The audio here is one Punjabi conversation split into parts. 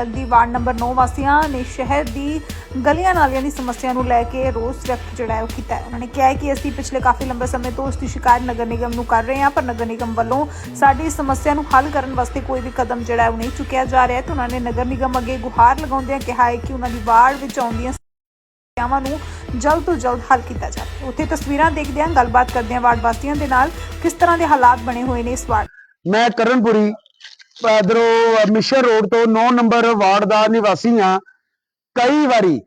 ਲੱਗਦੀ ਵਾਰਡ ਨੰਬਰ 9 ਵਾਸੀਆਂ ਨੇ ਸ਼ਹਿਰ ਦੀ ਗਲੀਆਂ ਨਾਲੀਆਂ ਦੀ ਸਮੱਸਿਆ ਨੂੰ ਲੈ ਕੇ ਰੋਸ ਵਿਅਕਤ ਜਿਹੜਾ ਹੈ ਉਹ ਕੀਤਾ ਹੈ। ਉਹਨਾਂ ਨੇ ਕਿਹਾ ਹੈ ਕਿ ਅਸੀਂ ਪਿਛਲੇ ਕਾਫੀ ਲੰਬੇ ਸਮੇਂ ਤੋਂ ਇਸ ਦੀ ਸ਼ਿਕਾਇਤ ਨਗਰ ਨਿਗਮ ਨੂੰ ਕਰ ਰਹੇ ਹਾਂ, ਪਰ ਨਗਰ ਨਿਗਮ ਵੱਲੋਂ ਸਾਡੀ ਇਸ ਸਮੱਸਿਆ ਨੂੰ ਹੱਲ ਕਰਨ ਵਾਸਤੇ ਕੋਈ ਵੀ ਕਦਮ ਜਿਹੜਾ ਹੈ ਉਹ ਨਹੀਂ ਚੁੱਕਿਆ ਜਾ ਰਿਹਾ ਹੈ। ਤੇ ਉਹਨਾਂ ਨੇ ਨਗਰ ਨਿਗਮ ਅੱਗੇ ਗੁਹਾਰ ਲਗਾਉਂਦਿਆਂ ਕਿਹਾ ਹੈ ਕਿ ਉਹਨਾਂ ਦੀ ਵਾਰਡ ਵਿੱਚ ਆਉਂਦੀਆਂ ਸਮੱਸਿਆਵਾਂ ਨੂੰ ਜਲਦ ਤੋਂ ਜਲਦ ਹੱਲ ਕੀਤਾ ਜਾਵੇ। ਉੱਥੇ ਤਸਵੀਰਾਂ ਦੇਖਦੇ ਹਾਂ ਗੱਲਬਾਤ ਕਰਦੇ ਹਾਂ ਵਾਰਡ ਵਾਸੀਆਂ ਦੇ ਨਾਲ ਕਿਸ ਤਰ੍ਹਾਂ ਦੇ ਹਾਲਾਤ ਬਣੇ ਹੋਏ ਨੇ ਇਸ ਵਾਰਡ ਮੈਂ ਕਰਨਪੁਰੀ ਇਧਰੋਂ ਮਿਸ਼ਰ ਰੋਡ ਤੋਂ 9 ਨੰਬਰ ਵਾਰਡ ਦਾ ਨਿਵਾਸੀ ਹਾਂ। ਕਈ ਵਾਰੀ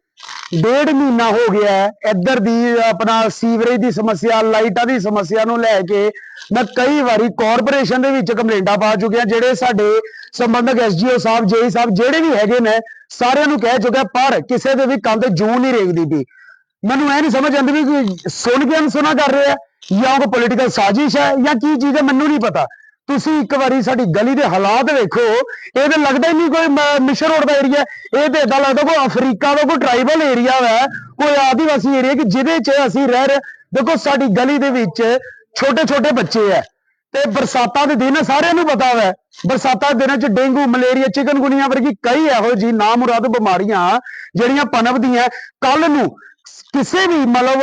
ਡੇਢ ਮਹੀਨਾ ਹੋ ਗਿਆ ਇੱਧਰ ਦੀ ਆਪਣਾ ਸੀਵਰੇਜ ਦੀ ਸਮੱਸਿਆ, ਲਾਈਟਾਂ ਦੀ ਸਮੱਸਿਆ ਨੂੰ ਲੈ ਕੇ ਮੈਂ ਕਈ ਵਾਰੀ ਕਾਰਪੋਰੇਸ਼ਨ ਦੇ ਵਿੱਚ ਕੰਪਲੇਂਟਾਂ ਪਾ ਚੁੱਕਿਆ, ਜਿਹੜੇ ਸਾਡੇ ਸੰਬੰਧਕ ਐਸਜੀਓ ਸਾਹਿਬ, ਜੇਈ ਸਾਹਿਬ, ਜਿਹੜੇ ਵੀ ਹੈਗੇ ਨੇ, ਸਾਰਿਆਂ ਨੂੰ ਕਹਿ ਚੁੱਕਿਆ, ਪਰ ਕਿਸੇ ਦੇ ਵੀ ਕੰਧ ਤੇ ਜੂੰ ਨਹੀਂ ਰੇਗਦੀ ਪਈ। ਮੈਨੂੰ ਇਹ ਨਹੀਂ ਸਮਝ ਆਉਂਦੀ ਵੀ ਸੁਣ ਕੇ ਅਨਸੁਣਾ ਕਰ ਰਿਹਾ ਜਾਂ ਉਹ ਪੋਲੀਟੀਕਲ ਸਾਜ਼ਿਸ਼ ਹੈ ਜਾਂ ਕੀ ਚੀਜ਼ ਹੈ, ਮੈਨੂੰ ਨਹੀਂ ਪਤਾ। ਤੁਸੀਂ ਇੱਕ ਵਾਰੀ ਸਾਡੀ ਗਲੀ ਦੇ ਹਾਲਾਤ ਵੇਖੋ, ਇਹ ਤਾਂ ਲੱਗਦਾ ਹੀ ਨਹੀਂ ਕੋਈ ਮ- ਮਿਸ਼ਰ ਰੋਡ ਦਾ ਏਰੀਆ ਇਹ ਤੇ ਇਦਾਂ ਲੱਗਦਾ ਕੋਈ ਅਫਰੀਕਾ ਦਾ ਕੋਈ ਟ੍ਰਾਈਬਲ ਏਰੀਆ ਹੈ ਕੋਈ ਆਦੀਵਾਸੀ ਏਰੀਆ ਕਿ ਜਿਹਦੇ 'ਚ ਅਸੀਂ ਰਹਿ ਰਹੇ। ਦੇਖੋ, ਸਾਡੀ ਗਲੀ ਦੇ ਵਿੱਚ ਛੋਟੇ ਛੋਟੇ ਬੱਚੇ ਹੈ ਤੇ ਬਰਸਾਤਾਂ ਦੇ ਦਿਨ ਸਾਰਿਆਂ ਨੂੰ ਪਤਾ ਹੈ ਬਰਸਾਤਾਂ ਦੇ ਦਿਨਾਂ 'ਚ ਡੇਂਗੂ, ਮਲੇਰੀਆ, ਚਿਕਨਗੁਨੀਆ ਵਰਗੀ ਕਈ ਇਹੋ ਜੀ ਨਾਮੁਰਾਦ ਬਿਮਾਰੀਆਂ ਜਿਹੜੀਆਂ ਪਨਪਦੀਆਂ ਕੱਲ ਨੂੰ ਕਿਸੇ ਵੀ ਮਤਲਬ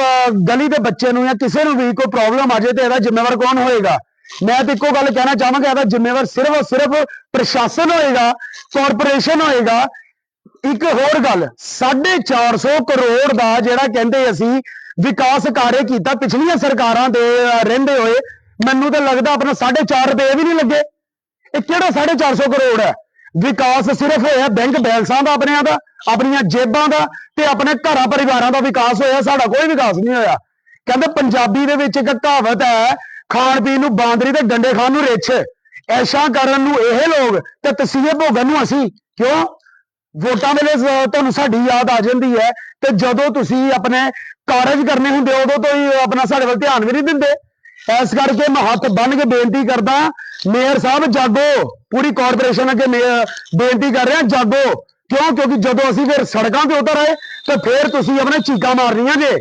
ਗਲੀ ਦੇ ਬੱਚੇ ਨੂੰ ਜਾਂ ਕਿਸੇ ਨੂੰ ਵੀ ਕੋਈ ਪ੍ਰੋਬਲਮ ਆ ਜਾਏ ਤੇ ਇਹਦਾ ਜ਼ਿੰਮੇਵਾਰ ਕੌਣ ਹੋਏਗਾ? ਮੈਂ ਤੇ ਇੱਕੋ ਗੱਲ ਕਹਿਣਾ ਚਾਹਾਂਗਾ, ਇਹਦਾ ਜ਼ਿੰਮੇਵਾਰ ਸਿਰਫ ਔਰ ਸਿਰਫ ਪ੍ਰਸ਼ਾਸਨ ਹੋਏਗਾ ਕਾਰਪੋਰੇਸ਼ਨ ਹੋਏਗਾ। ਇੱਕ ਹੋਰ ਗੱਲ 450 ਕਰੋੜ ਦਾ ਜਿਹੜਾ ਕਹਿੰਦੇ ਅਸੀਂ ਵਿਕਾਸ ਕਾਰਜ ਕੀਤਾ, ਪਿਛਲੀਆਂ ਸਰਕਾਰਾਂ ਦੇ ਰਹਿੰਦੇ ਹੋਏ, ਮੈਨੂੰ ਤਾਂ ਲੱਗਦਾ ਆਪਣਾ 4.5 ਰੁਪਏ ਵੀ ਨਹੀਂ ਲੱਗੇ। ਇਹ ਕਿਹੜਾ 450 ਕਰੋੜ ਹੈ? ਵਿਕਾਸ ਸਿਰਫ ਹੋਇਆ ਬੈਂਕ ਬੈਲੈਂਸਾਂ ਦਾ, ਆਪਣਿਆਂ ਦਾ, ਆਪਣੀਆਂ ਜੇਬਾਂ ਦਾ ਤੇ ਆਪਣੇ ਘਰਾਂ ਪਰਿਵਾਰਾਂ ਦਾ ਵਿਕਾਸ ਹੋਇਆ, ਸਾਡਾ ਕੋਈ ਵਿਕਾਸ ਨਹੀਂ ਹੋਇਆ। ਕਹਿੰਦੇ ਪੰਜਾਬੀ ਦੇ ਵਿੱਚ ਇੱਕ ਕਹਾਵਤ ਹੈ ਖਾਣ ਪੀਣ ਨੂੰ ਬਾਂਦਰੀ ਤੇ ਡੰਡੇ ਖਾਣ ਨੂੰ ਰਿੱਛ। ਐਸ਼ਾ ਕਰਨ ਨੂੰ ਇਹ ਲੋਕ ਤੇ ਤਸੀਹੇ ਭੋਗਣ ਨੂੰ ਅਸੀਂ। ਕਿਉਂ? ਵੋਟਾਂ ਵੇਲੇ ਤੁਹਾਨੂੰ ਸਾਡੀ ਯਾਦ ਆ ਜਾਂਦੀ ਹੈ ਤੇ ਜਦੋਂ ਤੁਸੀਂ ਆਪਣੇ ਕਾਰਜ ਕਰਨੇ ਹੁੰਦੇ, ਉਦੋਂ ਤੋਂ ਹੀ ਆਪਣਾ ਸਾਡੇ ਵੱਲ ਧਿਆਨ ਵੀ ਨਹੀਂ ਦਿੰਦੇ। ਇਸ ਕਰਕੇ ਮੈਂ ਹੱਥ ਬੰਨ ਕੇ ਬੇਨਤੀ ਕਰਦਾ, ਮੇਅਰ ਸਾਹਿਬ, ਜਾਗੋ। ਪੂਰੀ ਕਾਰਪੋਰੇਸ਼ਨ ਅੱਗੇ ਮੇਅਰ ਬੇਨਤੀ ਕਰ ਰਿਹਾ, ਜਾਗੋ। ਕਿਉਂ? ਕਿਉਂਕਿ ਜਦੋਂ ਅਸੀਂ ਫਿਰ ਸੜਕਾਂ ਤੇ ਉਤਰ ਆਏ, ਤੇ ਫਿਰ ਤੁਸੀਂ ਆਪਣੇ ਚੀਕਾਂ ਮਾਰਨੀਆਂ ਜੇ।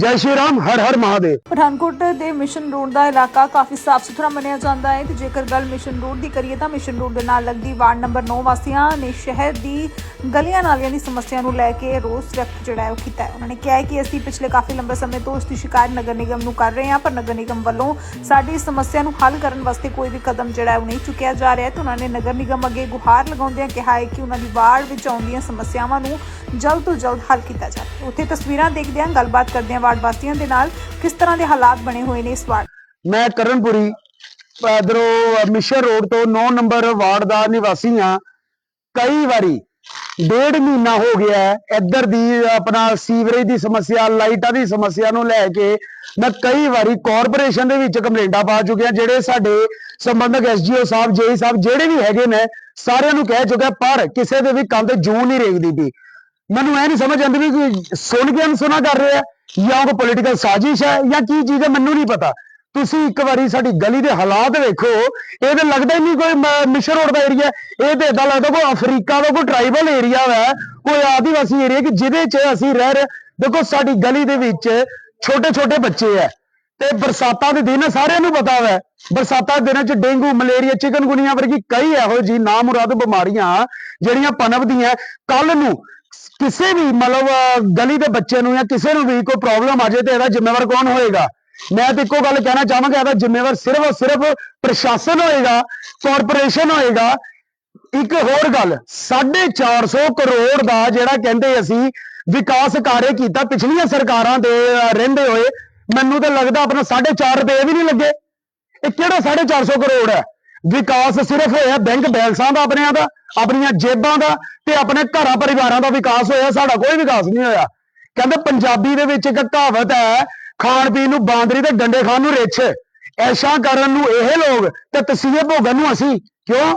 ਜੈ ਸ਼੍ਰੀ ਰਾਮ, ਹਰ ਹਰ ਮਹਾਦੇਵ। ਪਠਾਨਕੋਟ ਦੇ ਮਿਸ਼ਨ ਰੋਡ ਦਾ ਇਲਾਕਾ ਕਾਫੀ ਸਾਫ਼ ਸੁਥਰਾ ਮੰਨਿਆ ਜਾਂਦਾ ਹੈ ਤੇ ਜੇਕਰ ਗੱਲ ਮਿਸ਼ਨ ਰੋਡ ਦੀ ਕਰੀਏ ਤਾਂ ਮਿਸ਼ਨ ਰੋਡ ਦੇ ਨਾਲ ਲੱਗਦੀ ਵਾਰਡ ਨੰਬਰ 9 ਵਾਸੀਆਂ ਨੇ ਸ਼ਹਿਰ ਦੀ ਗਲੀਆਂ ਨਾਲੀਆਂ ਦੀ ਸਮੱਸਿਆ ਨੂੰ ਲੈ ਕੇ ਰੋਸ ਵਿਅਕਤ ਜਿਹੜਾ ਹੈ ਉਹ ਕੀਤਾ ਹੈ। ਉਹਨਾਂ ਨੇ ਕਿਹਾ ਹੈ ਕਿ ਅਸੀਂ ਪਿਛਲੇ ਕਾਫੀ ਲੰਬੇ ਸਮੇਂ ਤੋਂ ਇਸ ਦੀ ਸ਼ਿਕਾਇਤ ਨਗਰ ਨਿਗਮ ਨੂੰ ਕਰ ਰਹੇ ਹਾਂ, ਪਰ ਨਗਰ ਨਿਗਮ ਵੱਲੋਂ ਸਾਡੀ ਇਸ ਸਮੱਸਿਆ ਨੂੰ ਹੱਲ ਕਰਨ ਵਾਸਤੇ ਕੋਈ ਵੀ ਕਦਮ ਜਿਹੜਾ ਹੈ ਉਹ ਨਹੀਂ ਚੁੱਕਿਆ ਜਾ ਰਿਹਾ ਹੈ ਤੇ ਉਹਨਾਂ ਨੇ ਨਗਰ ਨਿਗਮ ਅੱਗੇ ਗੁਹਾਰ ਲਗਾਉਂਦਿਆਂ ਕਿਹਾ ਹੈ ਕਿ ਉਹਨਾਂ ਦੀ ਵਾਰਡ ਵਿੱਚ ਆਉਂਦੀਆਂ ਸਮੱਸਿਆਵਾਂ ਨੂੰ ਜਲਦ ਤੋਂ ਜਲਦ ਹੱਲ ਕੀਤਾ ਜਾਵੇ। ਉੱਥੇ ਤਸਵੀਰਾਂ ਦੇਖਦਿਆਂ ਗੱਲਬਾਤ ਕਰਦਿਆਂ ਵਾਰਡ ਵਾਸੀਆਂ ਦੇ ਨਾਲ ਕਿਸ ਤਰ੍ਹਾਂ ਦੇ ਹਾਲਾਤ ਬਣੇ ਹੋਏ ਨੇ ਇਸ ਵਾਰਡ? ਮੈਂ ਕਰਨਪੁਰੀ, ਇਧਰੋਂ ਮਿਸ਼ਰ ਰੋਡ ਤੋਂ 9 ਨੰਬਰ ਵਾਰਡ ਦਾ ਨਿਵਾਸੀ ਹਾਂ। ਕਈ ਵਾਰੀ ਡੇਢ ਮਹੀਨਾ ਹੋ ਗਿਆ ਇੱਧਰ ਦੀ ਆਪਣਾ ਸੀਵਰੇਜ ਦੀ ਸਮੱਸਿਆ, ਲਾਈਟਾਂ ਦੀ ਸਮੱਸਿਆ ਨੂੰ ਲੈ ਕੇ ਮੈਂ ਕਈ ਵਾਰੀ ਕਾਰਪੋਰੇਸ਼ਨ ਦੇ ਵਿੱਚ ਕੰਪਲੇਂਟਾਂ ਪਾ ਚੁੱਕਿਆ, ਜਿਹੜੇ ਸਾਡੇ ਸੰਬੰਧਕ ਐਸਜੀਓ ਸਾਹਿਬ, ਜੇਈ ਸਾਹਿਬ, ਜਿਹੜੇ ਵੀ ਹੈਗੇ ਨੇ, ਸਾਰਿਆਂ ਨੂੰ ਕਹਿ ਚੁੱਕਿਆ, ਪਰ ਕਿਸੇ ਦੇ ਵੀ ਕੰਨ ਤੇ ਜੂੰ ਨਹੀਂ ਰੇਗਦੀ ਪਈ। ਮੈਨੂੰ ਇਹ ਨਹੀਂ ਸਮਝ ਆਉਂਦੀ ਵੀ ਸੁਣ ਕੇ ਅਨਸੁਣਾ ਕਰ ਰਿਹਾ ਜਾਂ ਕੋਈ ਪੋਲੀਟੀਕਲ ਸਾਜ਼ਿਸ਼ ਹੈ ਜਾਂ ਕੀ ਚੀਜ਼ ਹੈ, ਮੈਨੂੰ ਨਹੀਂ ਪਤਾ। ਤੁਸੀਂ ਇੱਕ ਵਾਰੀ ਸਾਡੀ ਗਲੀ ਦੇ ਹਾਲਾਤ ਵੇਖੋ, ਇਹ ਤਾਂ ਲੱਗਦਾ ਹੀ ਨਹੀਂ ਕੋਈ ਮਿਸ਼ਰ ਰੋਡ ਦਾ ਏਰੀਆ ਇਹ ਤਾਂ ਇਦਾਂ ਲੱਗਦਾ ਕੋਈ ਅਫਰੀਕਾ ਦਾ ਕੋਈ ਟ੍ਰਾਈਬਲ ਏਰੀਆ ਹੈ ਕੋਈ ਆਦੀਵਾਸੀ ਏਰੀਆ ਕਿ ਜਿਹਦੇ 'ਚ ਅਸੀਂ ਰਹਿ ਰਹੇ। ਦੇਖੋ, ਸਾਡੀ ਗਲੀ ਦੇ ਵਿੱਚ ਛੋਟੇ ਛੋਟੇ ਬੱਚੇ ਹੈ ਤੇ ਬਰਸਾਤਾਂ ਦੇ ਦਿਨ ਸਾਰਿਆਂ ਨੂੰ ਪਤਾ ਹੈ ਬਰਸਾਤਾਂ ਦੇ ਦਿਨਾਂ 'ਚ ਡੇਂਗੂ, ਮਲੇਰੀਆ, ਚਿਕਨਗੁਨੀਆ ਵਰਗੀ ਕਈ ਇਹੋ ਜੀ ਨਾਮੁਰਾਦ ਬਿਮਾਰੀਆਂ ਜਿਹੜੀਆਂ ਪਨਪਦੀਆਂ। ਕੱਲ ਨੂੰ ਕਿਸੇ ਵੀ, ਮਤਲਬ, ਗਲੀ ਦੇ ਬੱਚੇ ਨੂੰ ਜਾਂ ਕਿਸੇ ਨੂੰ ਵੀ ਕੋਈ ਪ੍ਰੋਬਲਮ ਆ ਜਾਏ ਤੇ ਇਹਦਾ ਜ਼ਿੰਮੇਵਾਰ ਕੌਣ ਹੋਏਗਾ? ਮੈਂ ਤੇ ਇੱਕੋ ਗੱਲ ਕਹਿਣਾ ਚਾਹਾਂਗਾ, ਇਹਦਾ ਜ਼ਿੰਮੇਵਾਰ ਸਿਰਫ ਔਰ ਸਿਰਫ ਪ੍ਰਸ਼ਾਸਨ ਹੋਏਗਾ ਕਾਰਪੋਰੇਸ਼ਨ ਹੋਏਗਾ। ਇੱਕ ਹੋਰ ਗੱਲ 450 ਕਰੋੜ ਦਾ ਜਿਹੜਾ ਕਹਿੰਦੇ ਅਸੀਂ ਵਿਕਾਸ ਕਾਰਜ ਕੀਤਾ ਪਿਛਲੀਆਂ ਸਰਕਾਰਾਂ ਦੇ ਰਹਿੰਦੇ ਹੋਏ, ਮੈਨੂੰ ਤਾਂ ਲੱਗਦਾ ਆਪਣਾ 4.5 ਰੁਪਏ ਵੀ ਨਹੀਂ ਲੱਗੇ। ਇਹ ਕਿਹੜਾ 450 ਕਰੋੜ ਹੈ? ਵਿਕਾਸ ਸਿਰਫ ਹੋਇਆ ਬੈਂਕ ਬੈਲੈਂਸਾਂ ਦਾ, ਆਪਣਿਆਂ ਦਾ, ਆਪਣੀਆਂ ਜੇਬਾਂ ਦਾ ਤੇ ਆਪਣੇ ਘਰਾਂ ਪਰਿਵਾਰਾਂ ਦਾ ਵਿਕਾਸ ਹੋਇਆ, ਸਾਡਾ ਕੋਈ ਵਿਕਾਸ ਨਹੀਂ ਹੋਇਆ। ਕਹਿੰਦੇ ਪੰਜਾਬੀ ਦੇ ਵਿੱਚ ਇੱਕ ਕਹਾਵਤ ਹੈ, ਖਾਣ ਪੀਣ ਨੂੰ ਬਾਂਦਰੀ ਤੇ ਡੰਡੇ ਖਾਣ ਨੂੰ ਰਿੱਛ। ਐਸ਼ਾ ਕਰਨ ਨੂੰ ਇਹ ਲੋਕ ਤੇ ਤਸੀਹੇ ਭੋਗਣ ਨੂੰ ਅਸੀਂ। ਕਿਉਂ?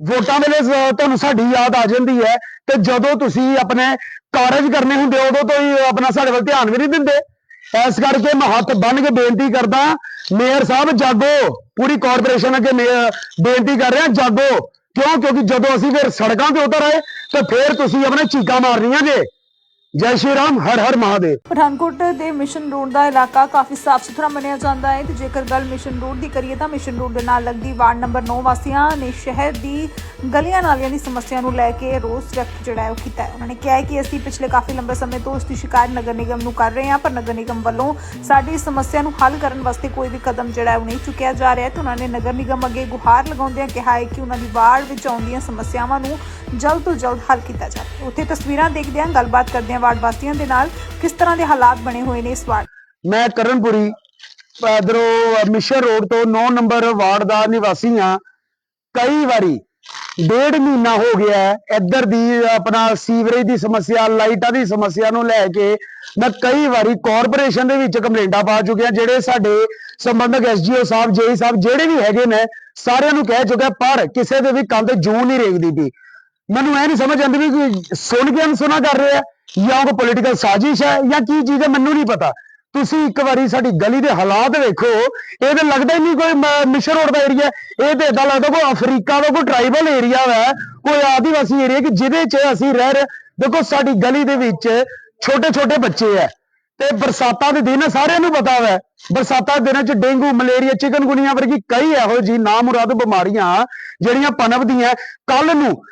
ਵੋਟਾਂ ਵੇਲੇ ਤੁਹਾਨੂੰ ਸਾਡੀ ਯਾਦ ਆ ਜਾਂਦੀ ਹੈ ਤੇ ਜਦੋਂ ਤੁਸੀਂ ਆਪਣੇ ਕਾਰਜ ਕਰਨੇ ਹੁੰਦੇ ਉਦੋਂ ਤੋਂ ਹੀ ਆਪਣਾ ਸਾਡੇ ਵੱਲ ਧਿਆਨ ਵੀ ਨਹੀਂ ਦਿੰਦੇ। ਇਸ ਕਰਕੇ ਮੈਂ ਹੱਥ ਬੰਨ ਕੇ ਬੇਨਤੀ ਕਰਦਾ, ਮੇਅਰ ਸਾਹਿਬ, ਜਾਗੋ। ਪੂਰੀ ਕਾਰਪੋਰੇਸ਼ਨ ਅੱਗੇ ਮੇਅਰ ਬੇਨਤੀ ਕਰ ਰਿਹਾ, ਜਾਗੋ। ਕਿਉਂ? ਕਿਉਂਕਿ ਜਦੋਂ ਅਸੀਂ ਫਿਰ ਸੜਕਾਂ ਤੇ ਉਤਰ ਆਏ, ਤਾਂ ਫਿਰ ਤੁਸੀਂ ਆਪਣੇ ਚੀਕਾਂ ਮਾਰਨੀਆਂ ਜੇ। ਜੈ ਸ਼੍ਰੀ ਰਾਮ, ਹਰ ਹਰ ਮਹਾਦੇਵ। ਪਠਾਨਕੋਟ ਦੇ ਮਿਸ਼ਨ ਰੋਡ ਦਾ ਇਲਾਕਾ ਕਾਫੀ ਸਾਫ਼ ਸੁਥਰਾ ਮੰਨਿਆ ਜਾਂਦਾ ਹੈ ਤੇ ਜੇਕਰ ਗੱਲ ਮਿਸ਼ਨ ਰੋਡ ਦੀ ਕਰੀਏ ਤਾਂ ਮਿਸ਼ਨ ਰੋਡ ਦੇ ਨਾਲ ਲੱਗਦੀ ਵਾਰਡ ਨੰਬਰ 9 ਵਾਸੀਆਂ ਨੇ ਸ਼ਹਿਰ ਦੀ ਗਲੀਆਂ ਨਾਲੀਆਂ ਦੀ ਸਮੱਸਿਆ ਨੂੰ ਲੈ ਕੇ ਰੋਸ ਵਿਅਕਤ ਜਿਹੜਾ ਹੈ ਉਹ ਕੀਤਾ ਹੈ। ਉਹਨਾਂ ਨੇ ਕਿਹਾ ਹੈ ਕਿ ਅਸੀਂ ਪਿਛਲੇ ਕਾਫੀ ਲੰਬੇ ਸਮੇਂ ਤੋਂ ਇਸ ਦੀ ਸ਼ਿਕਾਇਤ ਨਗਰ ਨਿਗਮ ਨੂੰ ਕਰ ਰਹੇ ਹਾਂ, ਪਰ ਨਗਰ ਨਿਗਮ ਵੱਲੋਂ ਸਾਡੀ ਇਸ ਸਮੱਸਿਆ ਨੂੰ ਹੱਲ ਕਰਨ ਵਾਸਤੇ ਕੋਈ ਵੀ ਕਦਮ ਜਿਹੜਾ ਉਹ ਨਹੀਂ ਚੁੱਕਿਆ ਜਾ ਰਿਹਾ ਤੇ ਉਹਨਾਂ ਨੇ ਨਗਰ ਨਿਗਮ ਅੱਗੇ ਗੁਹਾਰ ਲਗਾਉਂਦਿਆਂ ਕਿਹਾ ਹੈ ਕਿ ਉਹਨਾਂ ਦੀ ਵਾਰਡ ਵਿੱਚ ਆਉਂਦੀਆਂ ਸਮੱਸਿਆਵਾਂ ਨੂੰ ਜਲਦ ਤੋਂ ਜਲਦ ਹੱਲ ਕੀਤਾ ਜਾਵੇ। ਉੱਥੇ ਤਸਵੀਰਾਂ ਦੇਖਦਿਆਂ ਗੱਲਬਾਤ ਕਰਦਿਆਂ ਵਾਰਡ ਵਾਸੀਆਂ ਦੇ ਨਾਲ ਕਿਸ ਤਰ੍ਹਾਂ ਦੇ ਹਾਲਾਤ ਬਣੇ ਹੋਏ ਨੇ ਇਸ ਵਾਰਡ? ਮੈਂ ਕਰਨਪੁਰੀ, ਇਧਰੋਂ ਮਿਸ਼ਨ ਰੋਡ ਤੋਂ 9 ਨੰਬਰ ਵਾਰਡ ਦਾ ਨਿਵਾਸੀ ਹਾਂ। ਕਈ ਵਾਰੀ ਡੇਢ ਮਹੀਨਾ ਹੋ ਗਿਆ ਇੱਧਰ ਦੀ ਆਪਣਾ ਸੀਵਰੇਜ ਦੀ ਸਮੱਸਿਆ, ਲਾਈਟਾਂ ਦੀ ਸਮੱਸਿਆ ਨੂੰ ਲੈ ਕੇ ਮੈਂ ਕਈ ਵਾਰੀ ਕਾਰਪੋਰੇਸ਼ਨ ਦੇ ਵਿੱਚ ਕੰਪਲੇਂਟਾਂ ਪਾ ਚੁੱਕਿਆ, ਜਿਹੜੇ ਸਾਡੇ ਸੰਬੰਧਕ ਐਸਜੀਓ ਸਾਹਿਬ, ਜੇਈ ਸਾਹਿਬ, ਜਿਹੜੇ ਵੀ ਹੈਗੇ ਨੇ, ਸਾਰਿਆਂ ਨੂੰ ਕਹਿ ਚੁੱਕਿਆ, ਪਰ ਕਿਸੇ ਦੇ ਵੀ ਕੰਨ ਤੇ ਜੂੰ ਨਹੀਂ ਰੇਗਦੀ ਪਈ। ਮੈਨੂੰ ਇਹ ਨਹੀਂ ਸਮਝ ਆਉਂਦੀ ਵੀ ਸੁਣ ਕੇ ਅਨਸੁਣਾ ਕਰ ਰਿਹਾ ਜਾਂ ਕੋਈ ਪੋਲੀਟੀਕਲ ਸਾਜ਼ਿਸ਼ ਹੈ ਜਾਂ ਕੀ ਚੀਜ਼ ਹੈ, ਮੈਨੂੰ ਨਹੀਂ ਪਤਾ। ਤੁਸੀਂ ਇੱਕ ਵਾਰੀ ਸਾਡੀ ਗਲੀ ਦੇ ਹਾਲਾਤ ਵੇਖੋ। ਇਹ ਤਾਂ ਲੱਗਦਾ ਹੀ ਨਹੀਂ ਕੋਈ ਮਿਸ਼ਨ ਰੋਡ ਦਾ ਏਰੀਆ ਇਹ ਤੇ ਇਦਾਂ ਲੱਗਦਾ ਕੋਈ ਅਫਰੀਕਾ ਦਾ ਕੋਈ ਟ੍ਰਾਈਬਲ ਏਰੀਆ ਹੈ ਕੋਈ ਆਦੀਵਾਸੀ ਏਰੀਆ ਕਿ ਜਿਹਦੇ 'ਚ ਅਸੀਂ ਰਹਿ ਰਹੇ। ਦੇਖੋ, ਸਾਡੀ ਗਲੀ ਦੇ ਵਿੱਚ ਛੋਟੇ ਛੋਟੇ ਬੱਚੇ ਹੈ। ਤੇ ਬਰਸਾਤਾਂ ਦੇ ਦਿਨ ਸਾਰਿਆਂ ਨੂੰ ਪਤਾ ਹੈ ਬਰਸਾਤਾਂ ਦੇ ਦਿਨਾਂ 'ਚ ਡੇਂਗੂ, ਮਲੇਰੀਆ, ਚਿਕਨਗੁਨੀਆ ਵਰਗੀ ਕਈ ਇਹੋ ਜੀ ਨਾਮੁਰਾਦ ਬਿਮਾਰੀਆਂ ਜਿਹੜੀਆਂ ਪਨਪਦੀਆਂ। ਕੱਲ ਨੂੰ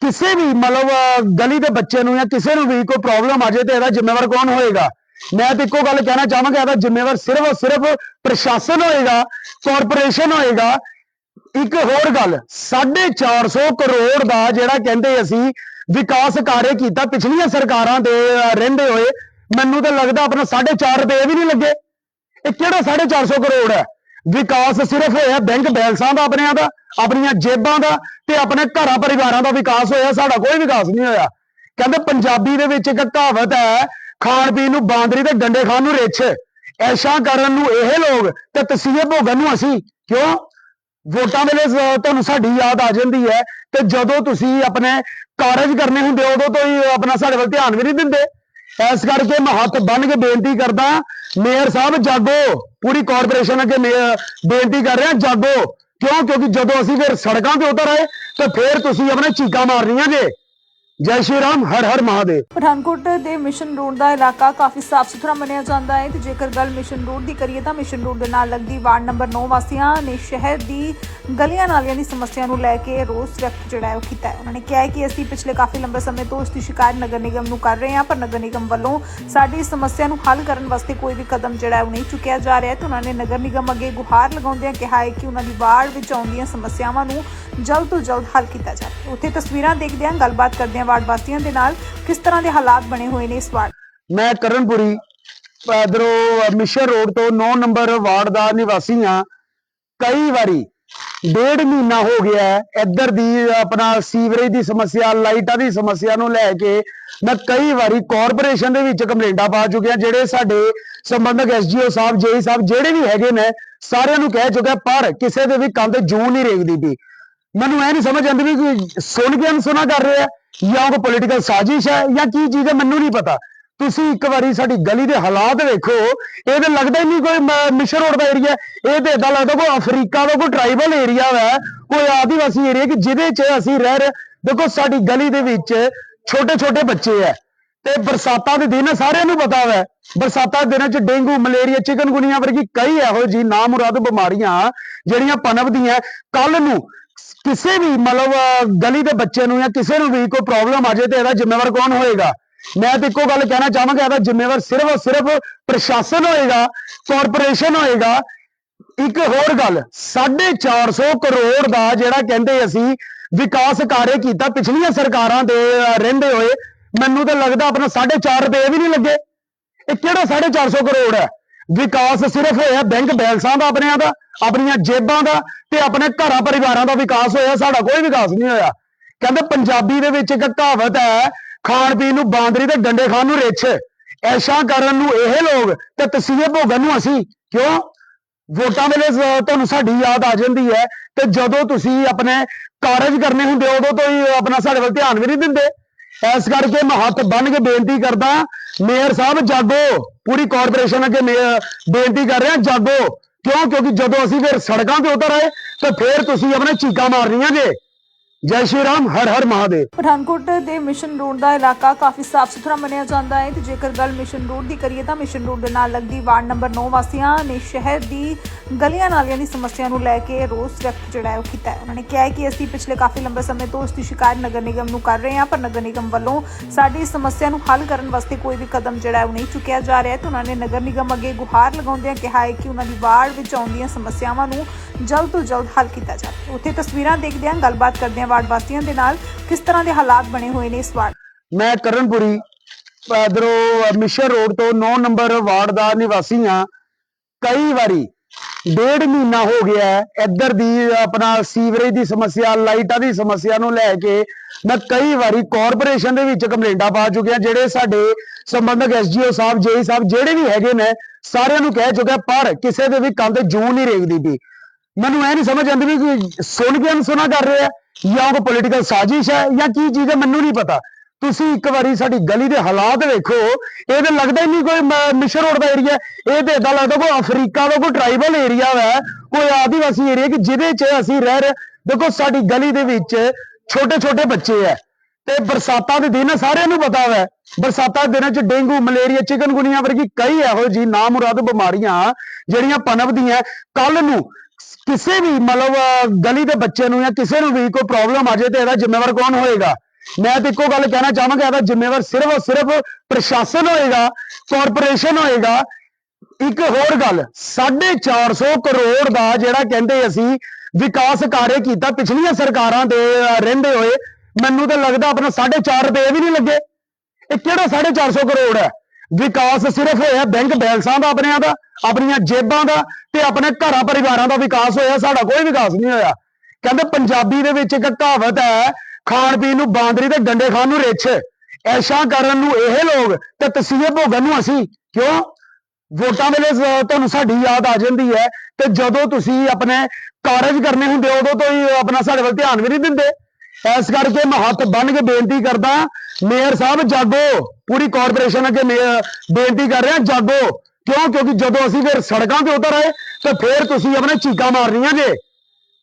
ਕਿਸੇ ਵੀ ਮਤਲਬ ਗਲੀ ਦੇ ਬੱਚੇ ਨੂੰ ਜਾਂ ਕਿਸੇ ਨੂੰ ਵੀ ਕੋਈ ਪ੍ਰੋਬਲਮ ਆ ਜਾਏ ਤੇ ਇਹਦਾ ਜ਼ਿੰਮੇਵਾਰ ਕੌਣ ਹੋਏਗਾ? ਮੈਂ ਤਾਂ ਇੱਕੋ ਗੱਲ ਕਹਿਣਾ ਚਾਹਾਂਗਾ, ਇਹਦਾ ਜ਼ਿੰਮੇਵਾਰ ਸਿਰਫ ਔਰ ਸਿਰਫ ਪ੍ਰਸ਼ਾਸਨ ਹੋਏਗਾ ਕਾਰਪੋਰੇਸ਼ਨ ਹੋਏਗਾ। ਇੱਕ ਹੋਰ ਗੱਲ 450 ਕਰੋੜ ਦਾ ਜਿਹੜਾ ਕਹਿੰਦੇ ਅਸੀਂ ਵਿਕਾਸ ਕਾਰਜ ਕੀਤਾ, ਪਿਛਲੀਆਂ ਸਰਕਾਰਾਂ ਦੇ ਰਹਿੰਦੇ ਹੋਏ, ਮੈਨੂੰ ਤਾਂ ਲੱਗਦਾ ਆਪਣਾ 4.5 ਰੁਪਏ ਵੀ ਨਹੀਂ ਲੱਗੇ। ਇਹ ਕਿਹੜਾ 450 ਕਰੋੜ ਹੈ? ਵਿਕਾਸ ਸਿਰਫ ਹੋਇਆ ਬੈਂਕ ਬੈਲੈਂਸਾਂ ਦਾ, ਆਪਣਿਆਂ ਦਾ, ਆਪਣੀਆਂ ਜੇਬਾਂ ਦਾ ਤੇ ਆਪਣੇ ਘਰਾਂ ਪਰਿਵਾਰਾਂ ਦਾ ਵਿਕਾਸ ਹੋਇਆ, ਸਾਡਾ ਕੋਈ ਵਿਕਾਸ ਨਹੀਂ ਹੋਇਆ। ਕਹਿੰਦੇ ਪੰਜਾਬੀ ਦੇ ਵਿੱਚ ਇੱਕ ਕਹਾਵਤ ਹੈ, ਖਾਣ ਪੀਣ ਨੂੰ ਬਾਂਦਰੀ ਤੇ ਡੰਡੇ ਖਾਣ ਨੂੰ ਰਿੱਛ। ਐਸ਼ਾ ਕਰਨ ਨੂੰ ਇਹ ਲੋਕ ਤੇ ਤਸੀਹੇ ਭੋਗਣ ਨੂੰ ਅਸੀਂ। ਕਿਉਂ? ਵੋਟਾਂ ਵੇਲੇ ਤੁਹਾਨੂੰ ਸਾਡੀ ਯਾਦ ਆ ਜਾਂਦੀ ਹੈ ਤੇ ਜਦੋਂ ਤੁਸੀਂ ਆਪਣੇ ਕਾਰਜ ਕਰਨੇ ਹੁੰਦੇ ਉਦੋਂ ਤੋਂ ਹੀ ਆਪਣਾ ਸਾਡੇ ਵੱਲ ਧਿਆਨ ਵੀ ਨਹੀਂ ਦਿੰਦੇ। ਇਸ ਕਰਕੇ ਮੈਂ ਹੱਥ ਬੰਨ ਕੇ ਬੇਨਤੀ ਕਰਦਾ, ਮੇਅਰ ਸਾਹਿਬ, ਜਾਗੋ। ਪੂਰੀ ਕਾਰਪੋਰੇਸ਼ਨ ਅੱਗੇ ਮੇਅਰ ਬੇਨਤੀ ਕਰ ਰਿਹਾ, ਜਾਗੋ। ਕਿਉਂ? ਕਿਉਂਕਿ ਜਦੋਂ ਅਸੀਂ ਫਿਰ ਸੜਕਾਂ ਤੇ ਉਤਰ ਆਏ, ਤਾਂ ਫਿਰ ਤੁਸੀਂ ਆਪਣੇ ਚੀਕਾਂ ਮਾਰਨੀਆਂ ਜੇ। ਜੈ ਸ਼੍ਰੀ ਰਾਮ, ਹਰ ਹਰ ਮਹਾਦੇਵ। ਪਠਾਨਕੋਟ ਦੇ ਮਿਸ਼ਨ ਰੋਡ ਦਾ ਇਲਾਕਾ ਕਾਫੀ ਸਾਫ਼ ਸੁਥਰਾ ਮੰਨਿਆ ਜਾਂਦਾ ਹੈ ਤੇ ਜੇਕਰ ਗੱਲ ਮਿਸ਼ਨ ਰੋਡ ਦੀ ਕਰੀਏ ਤਾਂ ਮਿਸ਼ਨ ਰੋਡ ਦੇ ਨਾਲ ਲੱਗਦੀ ਵਾਰਡ ਨੰਬਰ 9 ਵਾਸੀਆਂ ਨੇ ਸ਼ਹਿਰ ਦੀ ਗਲੀਆਂ ਨਾਲੀਆਂ ਦੀ ਸਮੱਸਿਆ ਨੂੰ ਲੈ ਕੇ ਰੋਸ ਵਿਅਕਤ ਜਿਹੜਾ ਹੈ ਉਹ ਕੀਤਾ ਹੈ। ਉਹਨਾਂ ਨੇ ਕਿਹਾ ਹੈ ਕਿ ਅਸੀਂ ਪਿਛਲੇ ਕਾਫੀ ਲੰਬੇ ਸਮੇਂ ਤੋਂ ਇਸ ਦੀ ਸ਼ਿਕਾਇਤ ਨਗਰ ਨਿਗਮ ਨੂੰ ਕਰ ਰਹੇ ਹਾਂ, ਪਰ ਨਗਰ ਨਿਗਮ ਵੱਲੋਂ ਸਾਡੀ ਇਸ ਸਮੱਸਿਆ ਨੂੰ ਹੱਲ ਕਰਨ ਵਾਸਤੇ ਕੋਈ ਵੀ ਕਦਮ ਜਿਹੜਾ ਹੈ ਉਹ ਨਹੀਂ ਚੁੱਕਿਆ ਜਾ ਰਿਹਾ ਹੈ ਤੇ ਉਹਨਾਂ ਨੇ ਨਗਰ ਨਿਗਮ ਅੱਗੇ ਗੁਹਾਰ ਲਗਾਉਂਦਿਆਂ ਕਿਹਾ ਹੈ ਕਿ ਉਹਨਾਂ ਦੀ ਵਾਰਡ ਵਿੱਚ ਆਉਂਦੀਆਂ ਸਮੱਸਿਆਵਾਂ ਨੂੰ ਜਲਦ ਤੋਂ ਜਲਦ ਹੱਲ ਕੀਤਾ ਜਾਵੇ। ਉੱਥੇ ਤਸਵੀਰਾਂ ਦੇਖਦਿਆਂ ਗੱਲਬਾਤ ਕਰਦਿਆਂ ਵਾਰਡ ਵਾਸੀਆਂ ਦੇ ਨਾਲ ਕਿਸ ਤਰ੍ਹਾਂ ਦੇ ਹਾਲਾਤ ਬਣੇ ਹੋਏ ਨੇ ਇਸ ਵਾਰਡ? ਮੈਂ ਕਰਨਪੁਰੀ, ਇਧਰੋਂ ਮਿਸ਼ਨ ਰੋਡ ਤੋਂ 9 ਨੰਬਰ ਵਾਰਡ ਦਾ ਨਿਵਾਸੀ ਹਾਂ। ਕਈ ਵਾਰੀ ਡੇਢ ਮਹੀਨਾ ਹੋ ਗਿਆ ਇੱਧਰ ਦੀ ਆਪਣਾ ਸੀਵਰੇਜ ਦੀ ਸਮੱਸਿਆ, ਲਾਈਟਾਂ ਦੀ ਸਮੱਸਿਆ ਨੂੰ ਲੈ ਕੇ ਮੈਂ ਕਈ ਵਾਰੀ ਕਾਰਪੋਰੇਸ਼ਨ ਦੇ ਵਿੱਚ ਕੰਪਲੇਂਟਾਂ ਪਾ ਚੁੱਕਿਆ, ਜਿਹੜੇ ਸਾਡੇ ਸੰਬੰਧਕ ਐਸਜੀਓ ਸਾਹਿਬ, ਜੇਈ ਸਾਹਿਬ, ਜਿਹੜੇ ਵੀ ਹੈਗੇ ਨੇ, ਸਾਰਿਆਂ ਨੂੰ ਕਹਿ ਚੁੱਕਿਆ, ਪਰ ਕਿਸੇ ਦੇ ਵੀ ਕੰਧ ਤੇ ਨਹੀਂ ਰੇਗਦੀ ਪਈ। ਮੈਨੂੰ ਇਹ ਨਹੀਂ ਸਮਝ ਆਉਂਦੀ ਵੀ ਕੋਈ ਸੁਣ ਕੇ ਅਨਸੁਣਾ ਕਰ ਰਿਹਾ ਹੈ ਜਾਂ ਕੋਈ ਪੋਲੀਟੀਕਲ ਸਾਜ਼ਿਸ਼ ਹੈ ਜਾਂ ਕੀ ਚੀਜ਼ ਹੈ ਮੈਨੂੰ ਨਹੀਂ ਪਤਾ। ਤੁਸੀਂ ਇੱਕ ਵਾਰੀ ਸਾਡੀ ਗਲੀ ਦੇ ਹਾਲਾਤ ਵੇਖੋ ਇਹ ਤਾਂ ਲੱਗਦਾ ਹੀ ਨਹੀਂ ਕੋਈ ਮਿਸ਼ਨ ਰੋਡ ਦਾ ਏਰੀਆ ਇਹ ਤਾਂ ਇਦਾਂ ਲੱਗਦਾ ਕੋਈ ਅਫਰੀਕਾ ਦਾ ਕੋਈ ਟ੍ਰਾਈਬਲ ਏਰੀਆ ਹੈ ਕੋਈ ਆਦੀਵਾਸੀ ਏਰੀਆ ਕਿ ਜਿਹਦੇ 'ਚ ਅਸੀਂ ਰਹਿ ਰਹੇ। ਦੇਖੋ, ਸਾਡੀ ਗਲੀ ਦੇ ਵਿੱਚ ਛੋਟੇ ਛੋਟੇ ਬੱਚੇ ਹੈ ਤੇ ਬਰਸਾਤਾਂ ਦੇ ਦਿਨ ਸਾਰਿਆਂ ਨੂੰ ਪਤਾ ਹੈ ਬਰਸਾਤਾਂ ਦੇ ਦਿਨਾਂ 'ਚ ਡੇਂਗੂ, ਮਲੇਰੀਆ, ਚਿਕਨਗੁਨੀਆ ਵਰਗੀ ਕਈ ਇਹੋ ਜੀ ਨਾਮੁਰਾਦ ਬਿਮਾਰੀਆਂ ਜਿਹੜੀਆਂ ਪਨਪਦੀਆਂ। ਕੱਲ ਨੂੰ ਕਿਸੇ ਵੀ ਮਤਲਬ ਗਲੀ ਦੇ ਬੱਚੇ ਨੂੰ ਜਾਂ ਕਿਸੇ ਨੂੰ ਵੀ ਕੋਈ ਪ੍ਰੋਬਲਮ ਆ ਜਾਏ ਤੇ ਇਹਦਾ ਜ਼ਿੰਮੇਵਾਰ ਕੌਣ ਹੋਏਗਾ? ਮੈਂ ਤਾਂ ਇੱਕੋ ਗੱਲ ਕਹਿਣਾ ਚਾਹਾਂਗਾ, ਇਹਦਾ ਜ਼ਿੰਮੇਵਾਰ ਸਿਰਫ ਔਰ ਸਿਰਫ ਪ੍ਰਸ਼ਾਸਨ ਹੋਏਗਾ ਕਾਰਪੋਰੇਸ਼ਨ ਹੋਏਗਾ। ਇੱਕ ਹੋਰ ਗੱਲ 450 ਕਰੋੜ ਦਾ ਜਿਹੜਾ ਕਹਿੰਦੇ ਅਸੀਂ ਵਿਕਾਸ ਕਾਰਜ ਕੀਤਾ ਪਿਛਲੀਆਂ ਸਰਕਾਰਾਂ ਦੇ ਰਹਿੰਦੇ ਹੋਏ, ਮੈਨੂੰ ਤਾਂ ਲੱਗਦਾ ਆਪਣਾ 4.5 ਰੁਪਏ ਵੀ ਨਹੀਂ ਲੱਗੇ। ਇਹ ਕਿਹੜਾ 450 ਕਰੋੜ ਹੈ? ਵਿਕਾਸ ਸਿਰਫ ਹੋਇਆ ਬੈਂਕ ਬੈਲੈਂਸਾਂ ਦਾ, ਆਪਣਿਆਂ ਦਾ, ਆਪਣੀਆਂ ਜੇਬਾਂ ਦਾ ਤੇ ਆਪਣੇ ਘਰਾਂ ਪਰਿਵਾਰਾਂ ਦਾ ਵਿਕਾਸ ਹੋਇਆ, ਸਾਡਾ ਕੋਈ ਵਿਕਾਸ ਨਹੀਂ ਹੋਇਆ। ਕਹਿੰਦੇ ਪੰਜਾਬੀ ਦੇ ਵਿੱਚ ਇੱਕ ਕਹਾਵਤ ਹੈ, ਖਾਣ ਪੀਣ ਨੂੰ ਬਾਂਦਰੀ ਤੇ ਡੰਡੇ ਖਾਣ ਨੂੰ ਰਿੱਛ। ਐਸ਼ਾ ਕਰਨ ਨੂੰ ਇਹ ਲੋਕ ਤੇ ਤਸੀਹੇ ਭੋਗਣ ਨੂੰ ਅਸੀਂ। ਕਿਉਂ? ਵੋਟਾਂ ਵੇਲੇ ਤੁਹਾਨੂੰ ਸਾਡੀ ਯਾਦ ਆ ਜਾਂਦੀ ਹੈ ਤੇ ਜਦੋਂ ਤੁਸੀਂ ਆਪਣੇ ਕਾਰਜ ਕਰਨੇ ਹੁੰਦੇ ਉਦੋਂ ਤੋਂ ਹੀ ਆਪਣਾ ਸਾਡੇ ਵੱਲ ਧਿਆਨ ਵੀ ਨਹੀਂ ਦਿੰਦੇ। ਇਸ ਕਰਕੇ ਮੈਂ ਹੱਥ ਬੰਨ ਕੇ ਬੇਨਤੀ ਕਰਦਾ, ਮੇਅਰ ਸਾਹਿਬ, ਜਾਗੋ। ਪੂਰੀ ਕਾਰਪੋਰੇਸ਼ਨ ਅੱਗੇ ਮੇਅਰ ਬੇਨਤੀ ਕਰ ਰਿਹਾ, ਜਾਗੋ। ਕਿਉਂ? ਕਿਉਂਕਿ ਜਦੋਂ ਅਸੀਂ ਫਿਰ ਸੜਕਾਂ ਤੇ ਉਤਰ ਆਏ, ਤਾਂ ਫਿਰ ਤੁਸੀਂ ਆਪਣੇ ਚੀਕਾਂ ਮਾਰਨੀਆਂ ਜੇ। ਜੈ ਸ਼੍ਰੀ ਰਾਮ, ਹਰ ਹਰ ਮਹਾਦੇਵ। ਪਠਾਨਕੋਟ ਦੇ ਮਿਸ਼ਨ ਰੋਡ ਦਾ ਇਲਾਕਾ ਕਾਫੀ ਸਾਫ਼ ਸੁਥਰਾ ਮੰਨਿਆ ਜਾਂਦਾ ਹੈ ਤੇ ਜੇਕਰ ਗੱਲ ਮਿਸ਼ਨ ਰੋਡ ਦੀ ਕਰੀਏ ਤਾਂ ਮਿਸ਼ਨ ਰੋਡ ਦੇ ਨਾਲ ਲੱਗਦੀ ਵਾਰਡ ਨੰਬਰ 9 ਵਾਸੀਆਂ ਨੇ ਸ਼ਹਿਰ ਦੀ ਗਲੀਆਂ ਨਾਲੀਆਂ ਦੀ ਸਮੱਸਿਆ ਨੂੰ ਲੈ ਕੇ ਰੋਸ ਵਿਅਕਤ ਜਿਹੜਾ ਹੈ ਉਹ ਕੀਤਾ ਹੈ। ਉਹਨਾਂ ਨੇ ਕਿਹਾ ਹੈ ਕਿ ਅਸੀਂ ਪਿਛਲੇ ਕਾਫੀ ਲੰਬੇ ਸਮੇਂ ਤੋਂ ਇਸ ਦੀ ਸ਼ਿਕਾਇਤ ਨਗਰ ਨਿਗਮ ਨੂੰ ਕਰ ਰਹੇ ਹਾਂ, ਪਰ ਨਗਰ ਨਿਗਮ ਵੱਲੋਂ ਸਾਡੀ ਇਸ ਸਮੱਸਿਆ ਨੂੰ ਹੱਲ ਕਰਨ ਵਾਸਤੇ ਕੋਈ ਵੀ ਕਦਮ ਜਿਹੜਾ ਹੈ ਉਹ ਨਹੀਂ ਚੁੱਕਿਆ ਜਾ ਰਿਹਾ ਹੈ ਤੇ ਉਹਨਾਂ ਨੇ ਨਗਰ ਨਿਗਮ ਅੱਗੇ ਗੁਹਾਰ ਲਗਾਉਂਦਿਆਂ ਕਿਹਾ ਹੈ ਕਿ ਉਹਨਾਂ ਦੀ ਵਾਰਡ ਵਿੱਚ ਆਉਂਦੀਆਂ ਸਮੱਸਿਆਵਾਂ ਨੂੰ ਜਲਦ ਤੋਂ ਜਲਦ ਹੱਲ ਕੀਤਾ ਜਾਵੇ। ਉੱਥੇ ਤਸਵੀਰਾਂ ਦੇਖਦਿਆਂ ਗੱਲਬਾਤ ਕਰਦਿਆਂ ਵਾਰਡ ਵਾਸੀਆਂ ਦੇ ਨਾਲ ਕਿਸ ਤਰ੍ਹਾਂ ਦੇ ਹਾਲਾਤ ਬਣੇ ਹੋਏ ਨੇ ਇਸ ਵਾਰਡ? ਮੈਂ ਕਰਨਪੁਰੀ, ਇਧਰੋਂ ਮਿਸ਼ਰ ਰੋਡ ਤੋਂ 9 ਨੰਬਰ ਵਾਰਡ ਦਾ ਨਿਵਾਸੀ ਹਾਂ। ਕਈ ਵਾਰੀ ਡੇਢ ਮਹੀਨਾ ਹੋ ਗਿਆ ਇੱਧਰ ਦੀ ਆਪਣਾ ਸੀਵਰੇਜ ਦੀ ਸਮੱਸਿਆ, ਲਾਈਟਾਂ ਦੀ ਸਮੱਸਿਆ ਨੂੰ ਲੈ ਕੇ ਮੈਂ ਕਈ ਵਾਰੀ ਕਾਰਪੋਰੇਸ਼ਨ ਦੇ ਵਿੱਚ ਕੰਪਲੇਂਟਾਂ ਪਾ ਚੁੱਕਿਆ, ਜਿਹੜੇ ਸਾਡੇ ਸੰਬੰਧਕ ਐਸਜੀਓ ਸਾਹਿਬ, ਜੇਈ ਸਾਹਿਬ, ਜਿਹੜੇ ਵੀ ਹੈਗੇ ਨੇ, ਸਾਰਿਆਂ ਨੂੰ ਕਹਿ ਚੁੱਕਿਆ, ਪਰ ਕਿਸੇ ਦੇ ਵੀ ਕੰਨ ਤੇ ਜੂੰ ਨਹੀਂ ਰੇਗਦੀ ਪਈ। ਮੈਨੂੰ ਇਹ ਨਹੀਂ ਸਮਝ ਆਉਂਦੀ ਵੀ ਸੁਣ ਕੇ ਅਨਸੁਣਾ ਕਰ ਰਿਹਾ ਜਾਂ ਕੋਈ ਪੋਲੀਟੀਕਲ ਸਾਜ਼ਿਸ਼ ਹੈ ਜਾਂ ਕੀ ਚੀਜ਼ ਹੈ ਮੈਨੂੰ ਨਹੀਂ ਪਤਾ। ਤੁਸੀਂ ਇੱਕ ਵਾਰੀ ਸਾਡੀ ਗਲੀ ਦੇ ਹਾਲਾਤ ਵੇਖੋ, ਇਹ ਤਾਂ ਲੱਗਦਾ ਹੀ ਨਹੀਂ ਕੋਈ ਮਿਸ਼ਰ ਰੋਡ ਦਾ ਏਰੀਆ ਇਹ ਤਾਂ ਇਦਾਂ ਲੱਗਦਾ ਕੋਈ ਅਫਰੀਕਾ ਦਾ ਕੋਈ ਟ੍ਰਾਈਬਲ ਏਰੀਆ ਹੈ ਕੋਈ ਆਦੀਵਾਸੀ ਏਰੀਆ ਕਿ ਜਿਹਦੇ 'ਚ ਅਸੀਂ ਰਹਿ ਰਹੇ। ਦੇਖੋ, ਸਾਡੀ ਗਲੀ ਦੇ ਵਿੱਚ ਛੋਟੇ ਛੋਟੇ ਬੱਚੇ ਆ ਤੇ ਬਰਸਾਤਾਂ ਦੇ ਦਿਨ ਸਾਰਿਆਂ ਨੂੰ ਪਤਾ ਹੈ ਬਰਸਾਤਾਂ ਦੇ ਦਿਨਾਂ 'ਚ ਡੇਂਗੂ, ਮਲੇਰੀਆ, ਚਿਕਨਗੁਨੀਆ ਵਰਗੀ ਕਈ ਇਹੋ ਜੀ ਨਾਮੁਰਾਦ ਬਿਮਾਰੀਆਂ ਜਿਹੜੀਆਂ ਪਨਪਦੀਆਂ। ਕੱਲ ਨੂੰ ਕਿਸੇ ਵੀ ਮਤਲਬ ਗਲੀ ਦੇ ਬੱਚੇ ਨੂੰ ਜਾਂ ਕਿਸੇ ਨੂੰ ਵੀ ਕੋਈ ਪ੍ਰੋਬਲਮ ਆ ਜਾਏ ਤੇ ਇਹਦਾ ਜ਼ਿੰਮੇਵਾਰ ਕੌਣ ਹੋਏਗਾ? ਮੈਂ ਤੇ ਇੱਕੋ ਗੱਲ ਕਹਿਣਾ ਚਾਹਾਂਗਾ, ਇਹਦਾ ਜ਼ਿੰਮੇਵਾਰ ਸਿਰਫ ਔਰ ਸਿਰਫ ਪ੍ਰਸ਼ਾਸਨ ਹੋਏਗਾ ਕਾਰਪੋਰੇਸ਼ਨ ਹੋਏਗਾ। ਇੱਕ ਹੋਰ ਗੱਲ 450 ਕਰੋੜ ਦਾ ਜਿਹੜਾ ਕਹਿੰਦੇ ਅਸੀਂ ਵਿਕਾਸ ਕਾਰਜ ਕੀਤਾ ਪਿਛਲੀਆਂ ਸਰਕਾਰਾਂ ਦੇ ਰਹਿੰਦੇ ਹੋਏ, ਮੈਨੂੰ ਤਾਂ ਲੱਗਦਾ ਆਪਣਾ 4.5 ਰੁਪਏ ਵੀ ਨਹੀਂ ਲੱਗੇ। ਇਹ ਕਿਹੜਾ 450 ਕਰੋੜ ਹੈ? ਵਿਕਾਸ ਸਿਰਫ ਹੋਇਆ ਬੈਂਕ ਬੈਲੈਂਸਾਂ ਦਾ, ਆਪਣਿਆਂ ਦਾ, ਆਪਣੀਆਂ ਜੇਬਾਂ ਦਾ ਤੇ ਆਪਣੇ ਘਰਾਂ ਪਰਿਵਾਰਾਂ ਦਾ ਵਿਕਾਸ ਹੋਇਆ, ਸਾਡਾ ਕੋਈ ਵਿਕਾਸ ਨਹੀਂ ਹੋਇਆ। ਕਹਿੰਦੇ ਪੰਜਾਬੀ ਦੇ ਵਿੱਚ ਇੱਕ ਕਹਾਵਤ ਹੈ, ਖਾਣ ਪੀਣ ਨੂੰ ਬਾਂਦਰੀ ਤੇ ਡੰਡੇ ਖਾਣ ਨੂੰ ਰਿੱਛ। ਐਸ਼ਾ ਕਰਨ ਨੂੰ ਇਹ ਲੋਕ ਤੇ ਤਸੀਹੇ ਭੋਗਣ ਨੂੰ ਅਸੀਂ। ਕਿਉਂ? ਵੋਟਾਂ ਵੇਲੇ ਤੁਹਾਨੂੰ ਸਾਡੀ ਯਾਦ ਆ ਜਾਂਦੀ ਹੈ ਤੇ ਜਦੋਂ ਤੁਸੀਂ ਆਪਣੇ ਕਾਰਜ ਕਰਨੇ ਹੁੰਦੇ ਉਦੋਂ ਤੋਂ ਹੀ ਆਪਣਾ ਸਾਡੇ ਵੱਲ ਧਿਆਨ ਵੀ ਨਹੀਂ ਦਿੰਦੇ। ਇਸ ਕਰਕੇ ਮੈਂ ਹੱਥ ਬੰਨ ਕੇ ਬੇਨਤੀ ਕਰਦਾ, ਮੇਅਰ ਸਾਹਿਬ, ਜਾਗੋ। ਪੂਰੀ ਕਾਰਪੋਰੇਸ਼ਨ ਅੱਗੇ ਮੇਅਰ ਬੇਨਤੀ ਕਰ ਰਿਹਾ, ਜਾਗੋ। ਕਿਉਂ? ਕਿਉਂਕਿ ਜਦੋਂ ਅਸੀਂ ਫਿਰ ਸੜਕਾਂ ਤੇ ਉਤਰ ਆਏ, ਤੇ ਫਿਰ ਤੁਸੀਂ ਆਪਣੇ ਚੀਕਾਂ ਮਾਰਨੀਆਂ ਜੇ।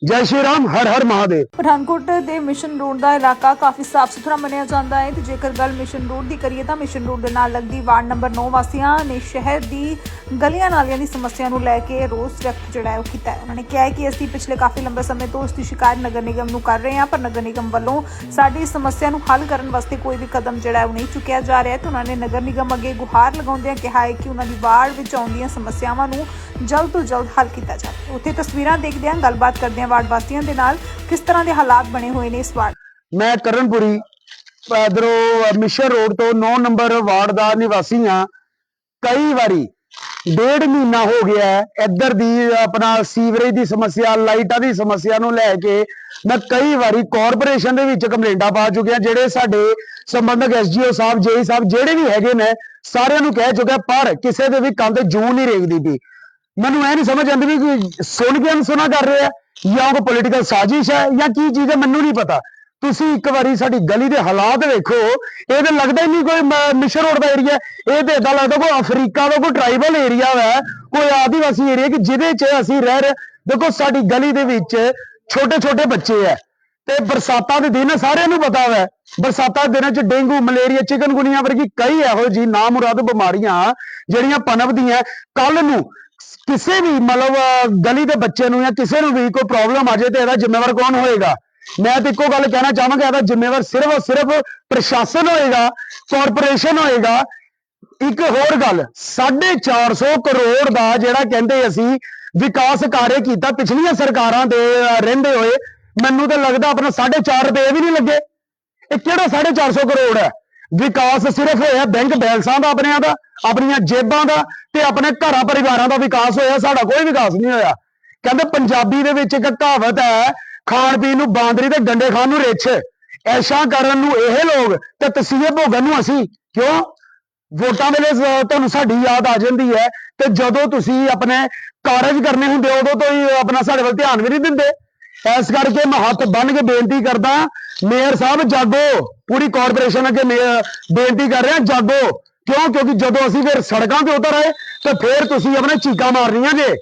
ਜੈ ਸ਼੍ਰੀ ਰਾਮ, ਹਰ ਹਰ ਮਹਾਦੇਵ। ਪਠਾਨਕੋਟ ਦੇ ਮਿਸ਼ਨ ਰੋਡ ਦਾ ਇਲਾਕਾ ਕਾਫੀ ਸਾਫ਼ ਸੁਥਰਾ ਮੰਨਿਆ ਜਾਂਦਾ ਹੈ ਤੇ ਜੇਕਰ ਗੱਲ ਮਿਸ਼ਨ ਰੋਡ ਦੀ ਕਰੀਏ ਤਾਂ ਮਿਸ਼ਨ ਰੋਡ ਦੇ ਨਾਲ ਲੱਗਦੀ ਵਾਰਡ ਨੰਬਰ 9 ਵਾਸੀਆਂ ਨੇ ਸ਼ਹਿਰ ਦੀ ਗਲੀਆਂ ਨਾਲੀਆਂ ਦੀ ਸਮੱਸਿਆ ਨੂੰ ਲੈ ਕੇ ਰੋਸ ਵਿਅਕਤ ਜਿਹੜਾ ਹੈ ਉਹ ਕੀਤਾ ਹੈ। ਉਹਨਾਂ ਨੇ ਕਿਹਾ ਹੈ ਕਿ ਅਸੀਂ ਪਿਛਲੇ ਕਾਫੀ ਲੰਬੇ ਸਮੇਂ ਤੋਂ ਇਸ ਦੀ ਸ਼ਿਕਾਇਤ ਨਗਰ ਨਿਗਮ ਨੂੰ ਕਰ ਰਹੇ ਹਾਂ, ਪਰ ਨਗਰ ਨਿਗਮ ਵੱਲੋਂ ਸਾਡੀ ਇਸ ਸਮੱਸਿਆ ਨੂੰ ਹੱਲ ਕਰਨ ਵਾਸਤੇ ਕੋਈ ਵੀ ਕਦਮ ਜਿਹੜਾ ਹੈ ਉਹ ਨਹੀਂ ਚੁੱਕਿਆ ਜਾ ਰਿਹਾ ਹੈ ਤੇ ਉਹਨਾਂ ਨੇ ਨਗਰ ਨਿਗਮ ਅੱਗੇ ਗੁਹਾਰ ਲਗਾਉਂਦਿਆਂ ਕਿਹਾ ਹੈ ਕਿ ਉਹਨਾਂ ਦੀ ਵਾਰਡ ਵਿੱਚ ਆਉਂਦੀਆਂ ਸਮੱਸਿਆਵਾਂ ਨੂੰ ਜਲਦ ਤੋਂ ਜਲਦ ਹੱਲ ਕੀਤਾ ਜਾਵੇ। ਉੱਥੇ ਤਸਵੀਰਾਂ ਦੇਖਦਿਆਂ ਗੱਲਬਾਤ ਕਰਦਿਆਂ ਵਾਰਡ ਵਾਸੀਆਂ ਦੇ ਨਾਲ ਕਿਸ ਤਰ੍ਹਾਂ ਦੇ ਹਾਲਾਤ ਬਣੇ ਹੋਏ ਨੇ ਇਸ ਵਾਰਡ? ਮੈਂ ਕਰਨਪੁਰੀ, ਇਧਰੋਂ ਮਿਸ਼ਰ ਰੋਡ ਤੋਂ 9 ਨੰਬਰ ਵਾਰਡ ਦਾ ਨਿਵਾਸੀ ਹਾਂ। ਕਈ ਵਾਰੀ ਡੇਢ ਮਹੀਨਾ ਹੋ ਗਿਆ ਇੱਧਰ ਦੀ ਆਪਣਾ ਸੀਵਰੇਜ ਦੀ ਸਮੱਸਿਆ, ਲਾਈਟਾਂ ਦੀ ਸਮੱਸਿਆ ਨੂੰ ਲੈ ਕੇ ਮੈਂ ਕਈ ਵਾਰੀ ਕਾਰਪੋਰੇਸ਼ਨ ਦੇ ਵਿੱਚ ਕੰਪਲੇਂਟਾਂ ਪਾ ਚੁੱਕਿਆ, ਜਿਹੜੇ ਸਾਡੇ ਸੰਬੰਧਕ ਐਸਜੀਓ ਸਾਹਿਬ, ਜੇਈ ਸਾਹਿਬ, ਜਿਹੜੇ ਵੀ ਹੈਗੇ ਨੇ, ਸਾਰਿਆਂ ਨੂੰ ਕਹਿ ਚੁੱਕਿਆ, ਪਰ ਕਿਸੇ ਦੇ ਵੀ ਕੰਨ ਤੇ ਜੂੰ ਨਹੀਂ ਰੇਗਦੀ ਪਈ। ਮੈਨੂੰ ਇਹ ਨਹੀਂ ਸਮਝ ਆਉਂਦੀ ਵੀ ਕਿ ਸੁਣ ਕੇ ਅਨਸੁਣਾ ਕਰ ਰਿਹਾ ਜਾਂ ਕੋਈ ਪੋਲੀਟੀਕਲ ਸਾਜ਼ਿਸ਼ ਹੈ ਜਾਂ ਕੀ ਚੀਜ਼ ਹੈ, ਮੈਨੂੰ ਨਹੀਂ ਪਤਾ। ਤੁਸੀਂ ਇੱਕ ਵਾਰੀ ਸਾਡੀ ਗਲੀ ਦੇ ਹਾਲਾਤ ਵੇਖੋ। ਇਹ ਤਾਂ ਲੱਗਦਾ ਹੀ ਨਹੀਂ ਕੋਈ ਮ- ਰੋਡ ਦਾ ਏਰੀਆ ਇਹ ਤੇ ਇਦਾਂ ਲੱਗਦਾ ਕੋਈ ਅਫਰੀਕਾ ਦਾ ਕੋਈ ਟ੍ਰਾਈਬਲ ਏਰੀਆ ਹੈ ਕੋਈ ਆਦੀਵਾਸੀ ਏਰੀਆ ਕਿ ਜਿਹਦੇ 'ਚ ਅਸੀਂ ਰਹਿ ਰਹੇ। ਦੇਖੋ, ਸਾਡੀ ਗਲੀ ਦੇ ਵਿੱਚ ਛੋਟੇ ਛੋਟੇ ਬੱਚੇ ਆ ਤੇ ਬਰਸਾਤਾਂ ਦੇ ਦਿਨ ਸਾਰਿਆਂ ਨੂੰ ਪਤਾ ਹੈ ਬਰਸਾਤਾਂ ਦੇ ਦਿਨਾਂ 'ਚ ਡੇਂਗੂ, ਮਲੇਰੀਆ, ਚਿਕਨਗੁਨੀਆ ਵਰਗੀ ਕਈ ਇਹੋ ਜੀ ਨਾਮੁਰਾਦ ਬਿਮਾਰੀਆਂ ਜਿਹੜੀਆਂ ਪਨਪਦੀਆਂ। ਕੱਲ ਨੂੰ ਕਿਸੇ ਵੀ, ਮਤਲਬ, ਗਲੀ ਦੇ ਬੱਚੇ ਨੂੰ ਜਾਂ ਕਿਸੇ ਨੂੰ ਵੀ ਕੋਈ ਪ੍ਰੋਬਲਮ ਆ ਜਾਏ ਤੇ ਇਹਦਾ ਜ਼ਿੰਮੇਵਾਰ ਕੌਣ ਹੋਏਗਾ? ਮੈਂ ਤੇ ਇੱਕੋ ਗੱਲ ਕਹਿਣਾ ਚਾਹਾਂਗਾ, ਇਹਦਾ ਜ਼ਿੰਮੇਵਾਰ ਸਿਰਫ ਔਰ ਸਿਰਫ ਪ੍ਰਸ਼ਾਸਨ ਹੋਏਗਾ ਕਾਰਪੋਰੇਸ਼ਨ ਹੋਏਗਾ। ਇੱਕ ਹੋਰ ਗੱਲ 450 ਕਰੋੜ ਦਾ ਜਿਹੜਾ ਕਹਿੰਦੇ ਅਸੀਂ ਵਿਕਾਸ ਕਾਰਜ ਕੀਤਾ, ਪਿਛਲੀਆਂ ਸਰਕਾਰਾਂ ਦੇ ਰਹਿੰਦੇ ਹੋਏ, ਮੈਨੂੰ ਤਾਂ ਲੱਗਦਾ ਆਪਣਾ 4.5 ਰੁਪਏ ਵੀ ਨਹੀਂ ਲੱਗੇ। ਇਹ ਕਿਹੜਾ 450 ਕਰੋੜ ਹੈ? ਵਿਕਾਸ ਸਿਰਫ ਹੋਇਆ ਬੈਂਕ ਬੈਲੈਂਸਾਂ ਦਾ, ਆਪਣਿਆਂ ਦਾ, ਆਪਣੀਆਂ ਜੇਬਾਂ ਦਾ ਤੇ ਆਪਣੇ ਘਰਾਂ ਪਰਿਵਾਰਾਂ ਦਾ ਵਿਕਾਸ ਹੋਇਆ, ਸਾਡਾ ਕੋਈ ਵਿਕਾਸ ਨਹੀਂ ਹੋਇਆ। ਕਹਿੰਦੇ ਪੰਜਾਬੀ ਦੇ ਵਿੱਚ ਇੱਕ ਕਹਾਵਤ ਹੈ, ਖਾਣ ਪੀਣ ਨੂੰ ਬਾਂਦਰੀ ਤੇ ਡੰਡੇ ਖਾਣ ਨੂੰ ਰਿੱਛ। ਐਸ਼ਾ ਕਰਨ ਨੂੰ ਇਹ ਲੋਕ ਤੇ ਤਸੀਹੇ ਭੋਗਣ ਨੂੰ ਅਸੀਂ। ਕਿਉਂ? ਵੋਟਾਂ ਵੇਲੇ ਤੁਹਾਨੂੰ ਸਾਡੀ ਯਾਦ ਆ ਜਾਂਦੀ ਹੈ ਤੇ ਜਦੋਂ ਤੁਸੀਂ ਆਪਣੇ ਕਾਰਜ ਕਰਨੇ ਹੁੰਦੇ ਉਦੋਂ ਤੋਂ ਹੀ ਆਪਣਾ ਸਾਡੇ ਵੱਲ ਧਿਆਨ ਵੀ ਨਹੀਂ ਦਿੰਦੇ। ਇਸ ਕਰਕੇ ਮੈਂ ਹੱਥ ਬੰਨ ਕੇ ਬੇਨਤੀ ਕਰਦਾ, ਮੇਅਰ ਸਾਹਿਬ, ਜਾਗੋ। ਪੂਰੀ ਕਾਰਪੋਰੇਸ਼ਨ ਅੱਗੇ ਮੇਅਰ ਬੇਨਤੀ ਕਰ ਰਿਹਾ, ਜਾਗੋ। ਕਿਉਂ? ਕਿਉਂਕਿ ਜਦੋਂ ਅਸੀਂ ਫਿਰ ਸੜਕਾਂ ਤੇ ਉਤਰ ਆਏ, ਤਾਂ ਫਿਰ ਤੁਸੀਂ ਆਪਣੇ ਚੀਕਾਂ ਮਾਰਨੀਆਂ ਜੇ।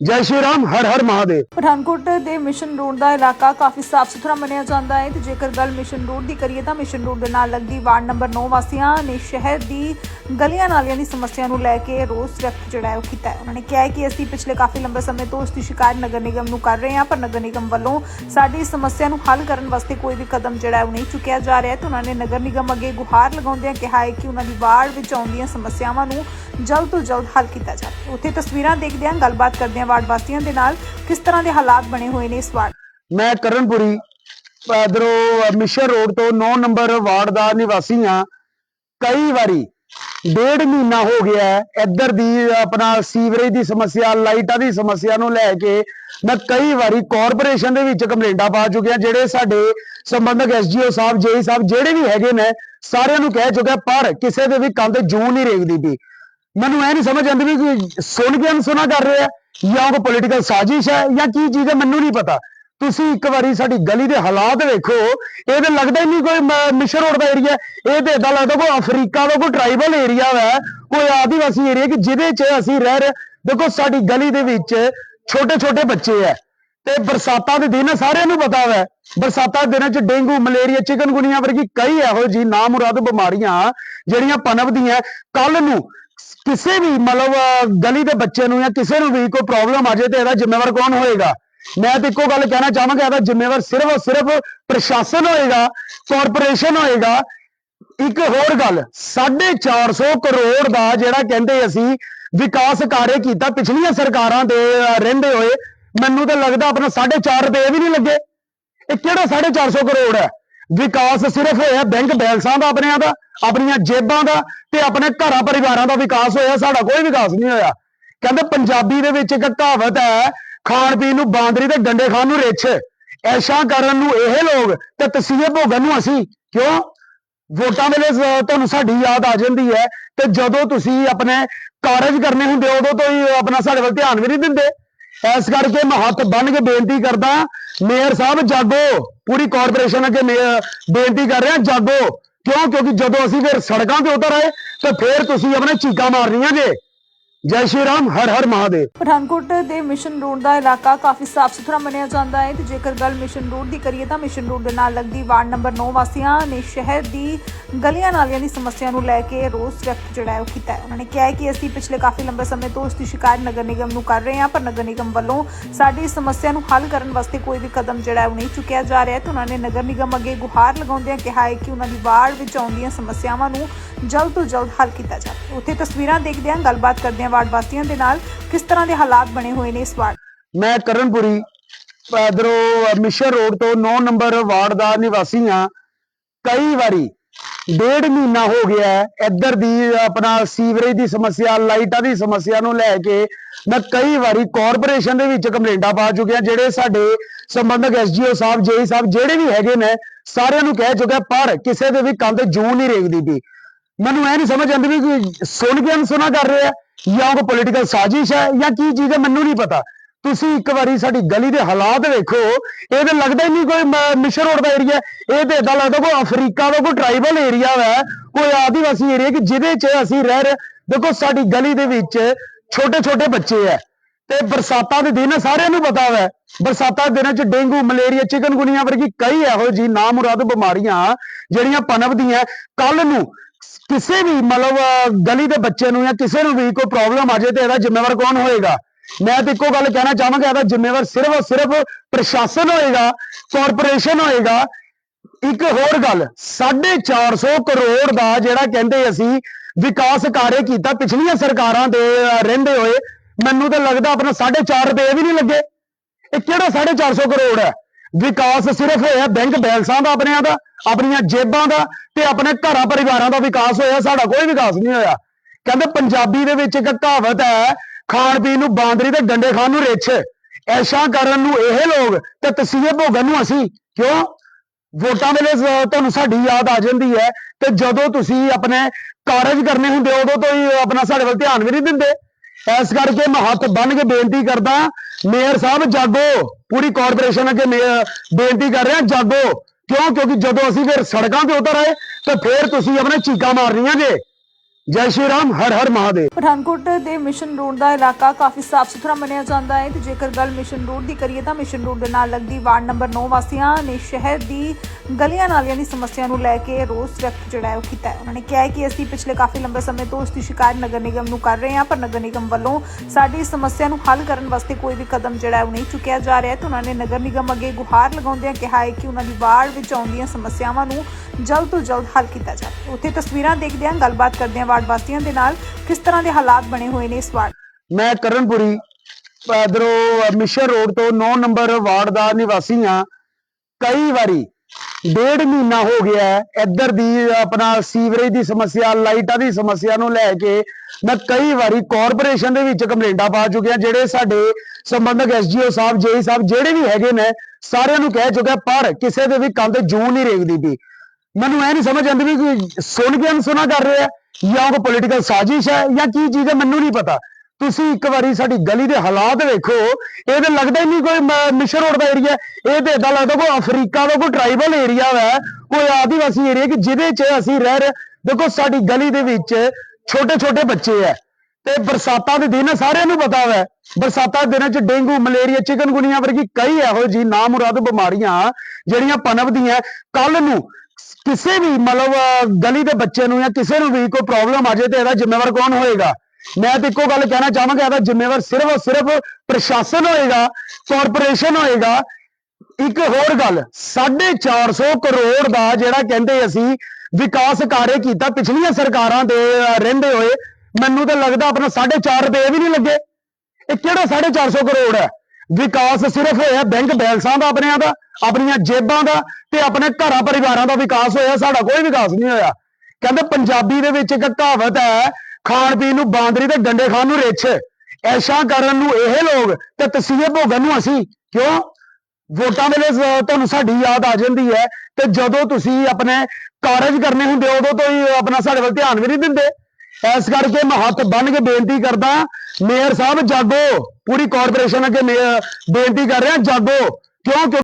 ਜੈ ਸ਼੍ਰੀ ਰਾਮ, ਹਰ ਹਰ ਮਹਾਦੇਵ। ਪਠਾਨਕੋਟ ਦੇ ਮਿਸ਼ਨ ਰੋਡ ਦਾ ਇਲਾਕਾ ਕਾਫੀ ਸਾਫ਼ ਸੁਥਰਾ ਮੰਨਿਆ ਜਾਂਦਾ ਹੈ ਤੇ ਜੇਕਰ ਗੱਲ ਮਿਸ਼ਨ ਰੋਡ ਦੀ ਕਰੀਏ ਤਾਂ ਮਿਸ਼ਨ ਰੋਡ ਦੇ ਨਾਲ ਲੱਗਦੀ ਵਾਰਡ ਨੰਬਰ 9 ਵਾਸੀਆਂ ਨੇ ਸ਼ਹਿਰ ਦੀ ਗਲੀਆਂ ਨਾਲੀਆਂ ਦੀ ਸਮੱਸਿਆ ਨੂੰ ਲੈ ਕੇ ਰੋਸ ਵਿਅਕਤ ਜਿਹੜਾ ਹੈ ਉਹ ਕੀਤਾ ਹੈ। ਉਹਨਾਂ ਨੇ ਕਿਹਾ ਹੈ ਕਿ ਅਸੀਂ ਪਿਛਲੇ ਕਾਫੀ ਲੰਬੇ ਸਮੇਂ ਤੋਂ ਇਸ ਦੀ ਸ਼ਿਕਾਇਤ ਨਗਰ ਨਿਗਮ ਨੂੰ ਕਰ ਰਹੇ ਹਾਂ, ਪਰ ਨਗਰ ਨਿਗਮ ਵੱਲੋਂ ਸਾਡੀ ਇਸ ਸਮੱਸਿਆ ਨੂੰ ਹੱਲ ਕਰਨ ਵਾਸਤੇ ਕੋਈ ਵੀ ਕਦਮ ਜਿਹੜਾ ਹੈ ਉਹ ਨਹੀਂ ਚੁੱਕਿਆ ਜਾ ਰਿਹਾ ਹੈ ਤੇ ਉਹਨਾਂ ਨੇ ਨਗਰ ਨਿਗਮ ਅੱਗੇ ਗੁਹਾਰ ਲਗਾਉਂਦਿਆਂ ਕਿਹਾ ਹੈ ਕਿ ਉਹਨਾਂ ਦੀ ਵਾਰਡ ਵਿੱਚ ਆਉਂਦੀਆਂ ਸਮੱਸਿਆਵਾਂ ਨੂੰ ਜਲਦ ਤੋਂ ਜਲਦ ਹੱਲ ਕੀਤਾ ਜਾਵੇ। ਉੱਥੇ ਤਸਵੀਰਾਂ ਦੇਖਦਿਆਂ ਗੱਲਬਾਤ ਕਰਦਿਆਂ ਵਾਰਡ ਵਾਸੀਆਂ ਦੇ ਨਾਲ ਕਿਸ ਤਰ੍ਹਾਂ ਦੇ ਹਾਲਾਤ ਬਣੇ ਹੋਏ ਨੇ ਇਸ ਵਾਰਡ ਮੈਂ ਕਰਨਪੁਰੀ, ਇਧਰੋਂ ਮਿਸ਼ਰ ਰੋਡ ਤੋਂ 9 ਨੰਬਰ ਵਾਰਡ ਦਾ ਨਿਵਾਸੀ ਹਾਂ। ਕਈ ਵਾਰੀ ਡੇਢ ਮਹੀਨਾ ਹੋ ਗਿਆ ਇੱਧਰ ਦੀ ਆਪਣਾ ਸੀਵਰੇਜ ਦੀ ਸਮੱਸਿਆ, ਲਾਈਟਾਂ ਦੀ ਸਮੱਸਿਆ ਨੂੰ ਲੈ ਕੇ ਮੈਂ ਕਈ ਵਾਰੀ ਕਾਰਪੋਰੇਸ਼ਨ ਦੇ ਵਿੱਚ ਕੰਪਲੇਂਟਾਂ ਪਾ ਚੁੱਕਿਆ, ਜਿਹੜੇ ਸਾਡੇ ਸੰਬੰਧਕ ਐਸਜੀਓ ਸਾਹਿਬ, ਜੇਈ ਸਾਹਿਬ, ਜਿਹੜੇ ਵੀ ਹੈਗੇ ਨੇ, ਸਾਰਿਆਂ ਨੂੰ ਕਹਿ ਚੁੱਕਿਆ, ਪਰ ਕਿਸੇ ਦੇ ਵੀ ਕੰਧ ਤੇ ਜੂੰ ਨਹੀਂ ਰੇਗਦੀ ਪਈ। ਮੈਨੂੰ ਇਹ ਨਹੀਂ ਸਮਝ ਆਉਂਦੀ ਵੀ ਸੁਣ ਕੇ ਅਨਸੁਣਾ ਕਰ ਰਿਹਾ ਜਾਂ ਕੋਈ ਪੋਲੀਟੀਕਲ ਸਾਜ਼ਿਸ਼ ਹੈ ਜਾਂ ਕੀ ਚੀਜ਼ ਹੈ, ਮੈਨੂੰ ਨਹੀਂ ਪਤਾ। ਤੁਸੀਂ ਇੱਕ ਵਾਰੀ ਸਾਡੀ ਗਲੀ ਦੇ ਹਾਲਾਤ ਵੇਖੋ ਇਹ ਤਾਂ ਲੱਗਦਾ ਹੀ ਨਹੀਂ ਕੋਈ ਮਿਸ਼ਰ ਰੋਡ ਦਾ ਏਰੀਆ ਇਹ ਤੇ ਇਦਾਂ ਲੱਗਦਾ ਕੋਈ ਅਫਰੀਕਾ ਦਾ ਕੋਈ ਟ੍ਰਾਈਬਲ ਏਰੀਆ ਹੈ ਕੋਈ ਆਦੀਵਾਸੀ ਏਰੀਆ ਕਿ ਜਿਹਦੇ 'ਚ ਅਸੀਂ ਰਹਿ ਰਹੇ। ਦੇਖੋ, ਸਾਡੀ ਗਲੀ ਦੇ ਵਿੱਚ ਛੋਟੇ ਛੋਟੇ ਬੱਚੇ ਹੈ ਤੇ ਬਰਸਾਤਾਂ ਦੇ ਦਿਨ ਸਾਰਿਆਂ ਨੂੰ ਪਤਾ ਹੈ ਬਰਸਾਤਾਂ ਦੇ ਦਿਨਾਂ 'ਚ ਡੇਂਗੂ, ਮਲੇਰੀਆ, ਚਿਕਨਗੁਨੀਆ ਵਰਗੀ ਕਈ ਇਹੋ ਜੀ ਨਾਮੁਰਾਦ ਬਿਮਾਰੀਆਂ ਜਿਹੜੀਆਂ ਪਨਪਦੀਆਂ। ਕੱਲ ਨੂੰ ਕਿਸੇ ਵੀ ਮਤਲਬ ਗਲੀ ਦੇ ਬੱਚੇ ਨੂੰ ਜਾਂ ਕਿਸੇ ਨੂੰ ਵੀ ਕੋਈ ਪ੍ਰੋਬਲਮ ਆ ਜਾਏ ਤੇ ਇਹਦਾ ਜ਼ਿੰਮੇਵਾਰ ਕੌਣ ਹੋਏਗਾ? ਮੈਂ ਤਾਂ ਇੱਕੋ ਗੱਲ ਕਹਿਣਾ ਚਾਹਾਂਗਾ, ਇਹਦਾ ਜ਼ਿੰਮੇਵਾਰ ਸਿਰਫ ਔਰ ਸਿਰਫ ਪ੍ਰਸ਼ਾਸਨ ਹੋਏਗਾ ਕਾਰਪੋਰੇਸ਼ਨ ਹੋਏਗਾ। ਇੱਕ ਹੋਰ ਗੱਲ 450 ਕਰੋੜ ਦਾ ਜਿਹੜਾ ਕਹਿੰਦੇ ਅਸੀਂ ਵਿਕਾਸ ਕਾਰਜ ਕੀਤਾ ਪਿਛਲੀਆਂ ਸਰਕਾਰਾਂ ਦੇ ਰਹਿੰਦੇ ਹੋਏ, ਮੈਨੂੰ ਤਾਂ ਲੱਗਦਾ ਆਪਣਾ 4.5 ਰੁਪਏ ਵੀ ਨਹੀਂ ਲੱਗੇ। ਇਹ ਕਿਹੜਾ 450 ਕਰੋੜ ਹੈ? ਵਿਕਾਸ ਸਿਰਫ ਹੋਇਆ ਬੈਂਕ ਬੈਲੈਂਸਾਂ ਦਾ, ਆਪਣਿਆਂ ਦਾ, ਆਪਣੀਆਂ ਜੇਬਾਂ ਦਾ ਤੇ ਆਪਣੇ ਘਰਾਂ ਪਰਿਵਾਰਾਂ ਦਾ ਵਿਕਾਸ ਹੋਇਆ, ਸਾਡਾ ਕੋਈ ਵਿਕਾਸ ਨਹੀਂ ਹੋਇਆ। ਕਹਿੰਦੇ ਪੰਜਾਬੀ ਦੇ ਵਿੱਚ ਇੱਕ ਕਹਾਵਤ ਹੈ, ਖਾਣ ਪੀਣ ਨੂੰ ਬਾਂਦਰੀ ਤੇ ਡੰਡੇ ਖਾਣ ਨੂੰ ਰਿੱਛ। ਐਸ਼ਾ ਕਰਨ ਨੂੰ ਇਹ ਲੋਕ ਤੇ ਤਸੀਹੇ ਭੋਗਣ ਨੂੰ ਅਸੀਂ। ਕਿਉਂ? ਵੋਟਾਂ ਵੇਲੇ ਤੁਹਾਨੂੰ ਸਾਡੀ ਯਾਦ ਆ ਜਾਂਦੀ ਹੈ ਤੇ ਜਦੋਂ ਤੁਸੀਂ ਆਪਣੇ ਕਾਰਜ ਕਰਨੇ ਹੁੰਦੇ ਉਦੋਂ ਤੋਂ ਹੀ ਆਪਣਾ ਸਾਡੇ ਵੱਲ ਧਿਆਨ ਵੀ ਨਹੀਂ ਦਿੰਦੇ। ਇਸ ਕਰਕੇ ਮੈਂ ਹੱਥ ਬੰਨ ਕੇ ਬੇਨਤੀ ਕਰਦਾ, ਮੇਅਰ ਸਾਹਿਬ, ਜਾਗੋ। ਪੂਰੀ ਕਾਰਪੋਰੇਸ਼ਨ ਅੱਗੇ ਮੇਅਰ ਬੇਨਤੀ ਕਰ ਰਿਹਾ, ਜਾਗੋ। ਕਿਉਂ? ਕਿਉਂਕਿ ਜਦੋਂ ਅਸੀਂ ਫਿਰ ਸੜਕਾਂ ਤੇ ਉਤਰ ਆਏ, ਤਾਂ ਫਿਰ ਤੁਸੀਂ ਆਪਣੇ ਚੀਕਾਂ ਮਾਰਨੀਆਂ ਜੇ। ਜੈ ਸ਼੍ਰੀ ਰਾਮ, ਹਰ ਹਰ ਮਹਾਦੇਵ। ਪਠਾਨਕੋਟ ਦੇ ਮਿਸ਼ਨ ਰੋਡ ਦਾ ਇਲਾਕਾ ਕਾਫੀ ਸਾਫ਼ ਸੁਥਰਾ ਮੰਨਿਆ ਜਾਂਦਾ ਹੈ ਤੇ ਜੇਕਰ ਗੱਲ ਮਿਸ਼ਨ ਰੋਡ ਦੀ ਕਰੀਏ ਤਾਂ ਮਿਸ਼ਨ ਰੋਡ ਦੇ ਨਾਲ ਲੱਗਦੀ ਵਾਰਡ ਨੰਬਰ 9 ਵਾਸੀਆਂ ਨੇ ਸ਼ਹਿਰ ਦੀ ਗਲੀਆਂ ਨਾਲੀਆਂ ਦੀ ਸਮੱਸਿਆ ਨੂੰ ਲੈ ਕੇ ਰੋਸ ਵਿਅਕਤ ਜਿਹੜਾ ਹੈ ਉਹ ਕੀਤਾ ਹੈ। ਉਹਨਾਂ ਨੇ ਕਿਹਾ ਹੈ ਕਿ ਅਸੀਂ ਪਿਛਲੇ ਕਾਫੀ ਲੰਬੇ ਸਮੇਂ ਤੋਂ ਇਸ ਦੀ ਸ਼ਿਕਾਇਤ ਨਗਰ ਨਿਗਮ ਨੂੰ ਕਰ ਰਹੇ ਹਾਂ, ਪਰ ਨਗਰ ਨਿਗਮ ਵੱਲੋਂ ਸਾਡੀ ਇਸ ਸਮੱਸਿਆ ਨੂੰ ਹੱਲ ਕਰਨ ਵਾਸਤੇ ਕੋਈ ਵੀ ਕਦਮ ਜਿਹੜਾ ਹੈ ਉਹ ਨਹੀਂ ਚੁੱਕਿਆ ਜਾ ਰਿਹਾ ਹੈ ਤੇ ਉਹਨਾਂ ਨੇ ਨਗਰ ਨਿਗਮ ਅੱਗੇ ਗੁਹਾਰ ਲਗਾਉਂਦਿਆਂ ਕਿਹਾ ਹੈ ਕਿ ਉਹਨਾਂ ਦੀ ਵਾਰਡ ਵਿੱਚ ਆਉਂਦੀਆਂ ਸਮੱਸਿਆਵਾਂ ਨੂੰ ਜਲਦ ਤੋਂ ਜਲਦ ਹੱਲ ਕੀਤਾ ਜਾਵੇ। ਉੱਥੇ ਤਸਵੀਰਾਂ ਦੇਖਦਿਆਂ ਗੱਲਬਾਤ ਕਰਦਿਆਂ ਵਾਰਡ ਵਾਸੀਆਂ ਦੇ ਨਾਲ ਕਿਸ ਤਰ੍ਹਾਂ ਦੇ ਹਾਲਾਤ ਬਣੇ ਹੋਏ ਨੇ ਇਸ ਵਾਰਡ ਮੈਂ ਕਰਨਪੁਰੀ, ਇਧਰੋਂ ਮਿਸ਼ਰ ਰੋਡ ਤੋਂ 9 ਨੰਬਰ ਵਾਰਡ ਦਾ ਨਿਵਾਸੀ ਹਾਂ। ਕਈ ਵਾਰੀ ਡੇਢ ਮਹੀਨਾ ਹੋ ਗਿਆ ਇੱਧਰ ਦੀ ਆਪਣਾ ਸੀਵਰੇਜ ਦੀ ਸਮੱਸਿਆ, ਲਾਈਟਾਂ ਦੀ ਸਮੱਸਿਆ ਨੂੰ ਲੈ ਕੇ ਮੈਂ ਕਈ ਵਾਰੀ ਕਾਰਪੋਰੇਸ਼ਨ ਦੇ ਵਿੱਚ ਕੰਪਲੇਂਟਾਂ ਪਾ ਚੁੱਕਿਆ, ਜਿਹੜੇ ਸਾਡੇ ਸੰਬੰਧਕ ਐਸਜੀਓ ਸਾਹਿਬ, ਜੇਈ ਸਾਹਿਬ, ਜਿਹੜੇ ਵੀ ਹੈਗੇ ਨੇ, ਸਾਰਿਆਂ ਨੂੰ ਕਹਿ ਚੁੱਕਿਆ, ਪਰ ਕਿਸੇ ਦੇ ਵੀ ਕੰਨ ਤੇ ਜੂੰ ਨਹੀਂ ਰੇਗਦੀ ਪਈ। ਮੈਨੂੰ ਇਹ ਨਹੀਂ ਸਮਝ ਆਉਂਦੀ ਵੀ ਸੁਣ ਕੇ ਅਨਸੁਣਾ ਕਰ ਰਿਹਾ ਜਾਂ ਕੋਈ ਪੋਲੀਟੀਕਲ ਸਾਜ਼ਿਸ਼ ਹੈ ਜਾਂ ਕੀ ਚੀਜ਼ ਹੈ, ਮੈਨੂੰ ਨਹੀਂ ਪਤਾ। ਤੁਸੀਂ ਇੱਕ ਵਾਰੀ ਸਾਡੀ ਗਲੀ ਦੇ ਹਾਲਾਤ ਵੇਖੋ, ਇਹ ਤਾਂ ਲੱਗਦਾ ਹੀ ਨਹੀਂ ਕੋਈ ਮਿਸ਼ਰ ਰੋਡ ਦਾ ਏਰੀਆ ਇਹ ਤਾਂ ਇਦਾਂ ਲੱਗਦਾ ਕੋਈ ਅਫਰੀਕਾ ਦਾ ਕੋਈ ਟ੍ਰਾਈਬਲ ਏਰੀਆ ਹੈ ਕੋਈ ਆਦੀਵਾਸੀ ਏਰੀਆ ਕਿ ਜਿਹਦੇ 'ਚ ਅਸੀਂ ਰਹਿ ਰਹੇ। ਦੇਖੋ, ਸਾਡੀ ਗਲੀ ਦੇ ਵਿੱਚ ਛੋਟੇ ਛੋਟੇ ਬੱਚੇ ਹੈ ਤੇ ਬਰਸਾਤਾਂ ਦੇ ਦਿਨ ਸਾਰਿਆਂ ਨੂੰ ਪਤਾ ਹੈ ਬਰਸਾਤਾਂ ਦੇ ਦਿਨਾਂ 'ਚ ਡੇਂਗੂ, ਮਲੇਰੀਆ, ਚਿਕਨਗੁਨੀਆ ਵਰਗੀ ਕਈ ਇਹੋ ਜੀ ਨਾਮੁਰਾਦ ਬਿਮਾਰੀਆਂ ਜਿਹੜੀਆਂ ਪਨਪਦੀਆਂ। ਕੱਲ ਨੂੰ ਕਿਸੇ ਵੀ ਮਤਲਬ ਗਲੀ ਦੇ ਬੱਚੇ ਨੂੰ ਜਾਂ ਕਿਸੇ ਨੂੰ ਵੀ ਕੋਈ ਪ੍ਰੋਬਲਮ ਆ ਜਾਏ ਤੇ ਇਹਦਾ ਜ਼ਿੰਮੇਵਾਰ ਕੌਣ ਹੋਏਗਾ? ਮੈਂ ਤਾਂ ਇੱਕੋ ਗੱਲ ਕਹਿਣਾ ਚਾਹਾਂਗਾ, ਇਹਦਾ ਜ਼ਿੰਮੇਵਾਰ ਸਿਰਫ ਔਰ ਸਿਰਫ ਪ੍ਰਸ਼ਾਸਨ ਹੋਏਗਾ ਕਾਰਪੋਰੇਸ਼ਨ ਹੋਏਗਾ। ਇੱਕ ਹੋਰ ਗੱਲ 450 ਕਰੋੜ ਦਾ ਜਿਹੜਾ ਕਹਿੰਦੇ ਅਸੀਂ ਵਿਕਾਸ ਕਾਰਜ ਕੀਤਾ ਪਿਛਲੀਆਂ ਸਰਕਾਰਾਂ ਦੇ ਰਹਿੰਦੇ ਹੋਏ, ਮੈਨੂੰ ਤਾਂ ਲੱਗਦਾ ਆਪਣਾ 4.5 ਰੁਪਏ ਵੀ ਨਹੀਂ ਲੱਗੇ। ਇਹ ਕਿਹੜਾ 450 ਕਰੋੜ ਹੈ? ਵਿਕਾਸ ਸਿਰਫ ਹੋਇਆ ਬੈਂਕ ਬੈਲੈਂਸਾਂ ਦਾ, ਆਪਣਿਆਂ ਦਾ, ਆਪਣੀਆਂ ਜੇਬਾਂ ਦਾ ਤੇ ਆਪਣੇ ਘਰਾਂ ਪਰਿਵਾਰਾਂ ਦਾ ਵਿਕਾਸ ਹੋਇਆ, ਸਾਡਾ ਕੋਈ ਵਿਕਾਸ ਨਹੀਂ ਹੋਇਆ। ਕਹਿੰਦੇ ਪੰਜਾਬੀ ਦੇ ਵਿੱਚ ਇੱਕ ਕਹਾਵਤ ਹੈ, ਖਾਣ ਪੀਣ ਨੂੰ ਬਾਂਦਰੀ ਤੇ ਡੰਡੇ ਖਾਣ ਨੂੰ ਰਿੱਛ। ਐਸ਼ਾ ਕਰਨ ਨੂੰ ਇਹ ਲੋਕ ਤੇ ਤਸੀਹੇ ਭੋਗਣ ਨੂੰ ਅਸੀਂ। ਕਿਉਂ? ਵੋਟਾਂ ਵੇਲੇ ਤੁਹਾਨੂੰ ਸਾਡੀ ਯਾਦ ਆ ਜਾਂਦੀ ਹੈ ਤੇ ਜਦੋਂ ਤੁਸੀਂ ਆਪਣੇ ਕਾਰਜ ਕਰਨੇ ਹੁੰਦੇ ਉਦੋਂ ਤੋਂ ਹੀ ਆਪਣਾ ਸਾਡੇ ਵੱਲ ਧਿਆਨ ਵੀ ਨਹੀਂ ਦਿੰਦੇ। ਇਸ ਕਰਕੇ ਮੈਂ ਹੱਥ ਬੰਨ ਕੇ ਬੇਨਤੀ ਕਰਦਾ, ਮੇਅਰ ਸਾਹਿਬ, ਜਾਗੋ। ਪੂਰੀ ਕਾਰਪੋਰੇਸ਼ਨ ਅੱਗੇ ਮੇਅਰ ਬੇਨਤੀ ਕਰ ਰਿਹਾ, ਜਾਗੋ। ਕਿਉਂ? ਕਿਉਂਕਿ ਜਦੋਂ ਅਸੀਂ ਫਿਰ ਸੜਕਾਂ ਤੇ ਉਤਰ ਆਏ, ਤਾਂ ਫਿਰ ਤੁਸੀਂ ਆਪਣੇ ਚੀਕਾਂ ਮਾਰਨੀਆਂ ਜੇ। ਜੈ ਸ਼੍ਰੀ ਰਾਮ, ਹਰ ਹਰ ਮਹਾਦੇਵ। ਪਠਾਨਕੋਟ ਦੇ ਮਿਸ਼ਨ ਰੋਡ ਦਾ ਇਲਾਕਾ ਕਾਫੀ ਸਾਫ਼ ਸੁਥਰਾ ਮੰਨਿਆ ਜਾਂਦਾ ਹੈ ਤੇ ਜੇਕਰ ਗੱਲ ਮਿਸ਼ਨ ਰੋਡ ਦੀ ਕਰੀਏ ਤਾਂ ਮਿਸ਼ਨ ਰੋਡ ਦੇ ਨਾਲ ਲੱਗਦੀ ਵਾਰਡ ਨੰਬਰ 9 ਵਾਸੀਆਂ ਨੇ ਸ਼ਹਿਰ ਦੀ ਗਲੀਆਂ ਨਾਲੀਆਂ ਦੀ ਸਮੱਸਿਆ ਨੂੰ ਲੈ ਕੇ ਰੋਸ ਵਿਅਕਤ ਜਿਹੜਾ ਹੈ ਉਹ ਕੀਤਾ ਹੈ। ਉਹਨਾਂ ਨੇ ਕਿਹਾ ਹੈ ਕਿ ਅਸੀਂ ਪਿਛਲੇ ਕਾਫੀ ਲੰਬੇ ਸਮੇਂ ਤੋਂ ਇਸ ਦੀ ਸ਼ਿਕਾਇਤ ਨਗਰ ਨਿਗਮ ਨੂੰ ਕਰ ਰਹੇ ਹਾਂ, ਪਰ ਨਗਰ ਨਿਗਮ ਵੱਲੋਂ ਸਾਡੀ ਇਸ ਸਮੱਸਿਆ ਨੂੰ ਹੱਲ ਕਰਨ ਵਾਸਤੇ ਕੋਈ ਵੀ ਕਦਮ ਜਿਹੜਾ ਹੈ ਉਹ ਨਹੀਂ ਚੁੱਕਿਆ ਜਾ ਰਿਹਾ ਹੈ। ਤੇ ਉਹਨਾਂ ਨੇ ਨਗਰ ਨਿਗਮ ਅੱਗੇ ਗੁਹਾਰ ਲਗਾਉਂਦਿਆਂ ਕਿਹਾ ਹੈ ਕਿ ਉਹਨਾਂ ਦੀ ਵਾਰਡ ਵਿੱਚ ਆਉਂਦੀਆਂ ਸਮੱਸਿਆਵਾਂ ਨੂੰ ਜਲਦ ਤੋਂ ਜਲਦ ਹੱਲ ਕੀਤਾ ਜਾਵੇ। ਉੱਥੇ ਤਸਵੀਰਾਂ ਦੇਖਦਿਆਂ ਗੱਲਬਾਤ ਕਰਦਿਆਂ ਵਾਰਡ ਵਾਸੀਆਂ ਦੇ ਨਾਲ ਕਿਸ ਤਰ੍ਹਾਂ ਦੇ ਹਾਲਾਤ ਬਣੇ ਹੋਏ ਨੇ ਇਸ ਵਾਰਡ? ਮੈਂ ਕਰਨਪੁਰੀ, ਇਧਰੋਂ ਮਿਸ਼ਰ ਰੋਡ ਤੋਂ 9 ਨੰਬਰ ਵਾਰਡ ਦਾ ਨਿਵਾਸੀ ਹਾਂ। ਕਈ ਵਾਰੀ ਡੇਢ ਮਹੀਨਾ ਹੋ ਗਿਆ ਇੱਧਰ ਦੀ ਆਪਣਾ ਸੀਵਰੇਜ ਦੀ ਸਮੱਸਿਆ, ਲਾਈਟਾਂ ਦੀ ਸਮੱਸਿਆ ਨੂੰ ਲੈ ਕੇ ਮੈਂ ਕਈ ਵਾਰੀ ਕਾਰਪੋਰੇਸ਼ਨ ਦੇ ਵਿੱਚ ਕੰਪਲੇਂਟਾਂ ਪਾ ਚੁੱਕਿਆ, ਜਿਹੜੇ ਸਾਡੇ ਸੰਬੰਧਕ ਐਸਜੀਓ ਸਾਹਿਬ, ਜੇਈ ਸਾਹਿਬ, ਜਿਹੜੇ ਵੀ ਹੈਗੇ ਨੇ, ਸਾਰਿਆਂ ਨੂੰ ਕਹਿ ਚੁੱਕਿਆ, ਪਰ ਕਿਸੇ ਦੇ ਵੀ ਕੰਧ ਤੇ ਜੂੰ ਨਹੀਂ ਰੇਗਦੀ ਪਈ। ਮੈਨੂੰ ਇਹ ਨਹੀਂ ਸਮਝ ਆਉਂਦੀ ਵੀ ਸੁਣ ਕੇ ਅਨਸੁਣਾ ਕਰ ਰਿਹਾ ਜਾਂ ਕੋਈ ਪੋਲੀਟੀਕਲ ਸਾਜ਼ਿਸ਼ ਹੈ ਜਾਂ ਕੀ ਚੀਜ਼ ਹੈ, ਮੈਨੂੰ ਨਹੀਂ ਪਤਾ। ਤੁਸੀਂ ਇੱਕ ਵਾਰੀ ਸਾਡੀ ਗਲੀ ਦੇ ਹਾਲਾਤ ਵੇਖੋ ਇਹ ਤਾਂ ਲੱਗਦਾ ਹੀ ਨਹੀਂ ਕੋਈ ਮ- ਰੋਡ ਦਾ ਏਰੀਆ ਇਹ ਤੇ ਇਦਾਂ ਲੱਗਦਾ ਕੋਈ ਅਫਰੀਕਾ ਦਾ ਕੋਈ ਟ੍ਰਾਈਬਲ ਏਰੀਆ ਹੈ ਕੋਈ ਆਦੀਵਾਸੀ ਏਰੀਆ ਕਿ ਜਿਹਦੇ 'ਚ ਅਸੀਂ ਰਹਿ ਰਹੇ। ਦੇਖੋ, ਸਾਡੀ ਗਲੀ ਦੇ ਵਿੱਚ ਛੋਟੇ ਛੋਟੇ ਬੱਚੇ ਹੈ ਤੇ ਬਰਸਾਤਾਂ ਦੇ ਦਿਨ ਸਾਰਿਆਂ ਨੂੰ ਪਤਾ ਹੈ ਬਰਸਾਤਾਂ ਦੇ ਦਿਨਾਂ 'ਚ ਡੇਂਗੂ, ਮਲੇਰੀਆ, ਚਿਕਨਗੁਨੀਆ ਵਰਗੀ ਕਈ ਇਹੋ ਜੀ ਨਾਮੁਰਾਦ ਬਿਮਾਰੀਆਂ ਜਿਹੜੀਆਂ ਪਨਪਦੀਆਂ। ਕੱਲ ਨੂੰ ਕਿਸੇ ਵੀ ਮਤਲਬ ਗਲੀ ਦੇ ਬੱਚੇ ਨੂੰ ਜਾਂ ਕਿਸੇ ਨੂੰ ਵੀ ਕੋਈ ਪ੍ਰੋਬਲਮ ਆ ਜਾਏ ਤੇ ਇਹਦਾ ਜ਼ਿੰਮੇਵਾਰ ਕੌਣ ਹੋਏਗਾ? ਮੈਂ ਤਾਂ ਇੱਕੋ ਗੱਲ ਕਹਿਣਾ ਚਾਹਾਂਗਾ, ਇਹਦਾ ਜ਼ਿੰਮੇਵਾਰ ਸਿਰਫ ਔਰ ਸਿਰਫ ਪ੍ਰਸ਼ਾਸਨ ਹੋਏਗਾ ਕਾਰਪੋਰੇਸ਼ਨ ਹੋਏਗਾ। ਇੱਕ ਹੋਰ ਗੱਲ 450 ਕਰੋੜ ਦਾ ਜਿਹੜਾ ਕਹਿੰਦੇ ਅਸੀਂ ਵਿਕਾਸ ਕਾਰਜ ਕੀਤਾ, ਪਿਛਲੀਆਂ ਸਰਕਾਰਾਂ ਦੇ ਰਹਿੰਦੇ ਹੋਏ, ਮੈਨੂੰ ਤਾਂ ਲੱਗਦਾ ਆਪਣਾ 4.5 ਰੁਪਏ ਵੀ ਨਹੀਂ ਲੱਗੇ। ਇਹ ਕਿਹੜਾ 450 ਕਰੋੜ ਹੈ? ਵਿਕਾਸ ਸਿਰਫ ਹੋਇਆ ਬੈਂਕ ਬੈਲੈਂਸਾਂ ਦਾ ਆਪਣਿਆਂ ਦਾ। ਆਪਣੀਆਂ ਜੇਬਾਂ ਦਾ ਤੇ ਆਪਣੇ ਘਰਾਂ ਪਰਿਵਾਰਾਂ ਦਾ ਵਿਕਾਸ ਹੋਇਆ, ਸਾਡਾ ਕੋਈ ਵਿਕਾਸ ਨਹੀਂ ਹੋਇਆ। ਕਹਿੰਦੇ ਪੰਜਾਬੀ ਦੇ ਵਿੱਚ ਇੱਕ ਕਹਾਵਤ ਹੈ, ਖਾਣ ਪੀਣ ਨੂੰ ਬਾਂਦਰੀ ਤੇ ਡੰਡੇ ਖਾਣ ਨੂੰ ਰਿੱਛ। ਐਸ਼ਾ ਕਰਨ ਨੂੰ ਇਹ ਲੋਕ ਤੇ ਤਸੀਹੇ ਭੋਗਣ ਨੂੰ ਅਸੀਂ। ਕਿਉਂ? ਵੋਟਾਂ ਵੇਲੇ ਤੁਹਾਨੂੰ ਸਾਡੀ ਯਾਦ ਆ ਜਾਂਦੀ ਹੈ ਤੇ ਜਦੋਂ ਤੁਸੀਂ ਆਪਣੇ ਕਾਰਜ ਕਰਨੇ ਹੁੰਦੇ, ਉਦੋਂ ਤੋਂ ਹੀ ਆਪਣਾ ਸਾਡੇ ਵੱਲ ਧਿਆਨ ਵੀ ਨਹੀਂ ਦਿੰਦੇ। ਇਸ ਕਰਕੇ ਮੈਂ ਹੱਥ ਬੰਨ ਕੇ ਬੇਨਤੀ ਕਰਦਾ, ਮੇਅਰ ਸਾਹਿਬ, ਜਾਗੋ। ਪੂਰੀ ਕਾਰਪੋਰੇਸ਼ਨ ਅੱਗੇ ਮੇ- ਬੇਨਤੀ ਕਰ ਰਿਹਾ, ਜਾਗੋ। ਕਿਉਂ ਕਿਉਂ?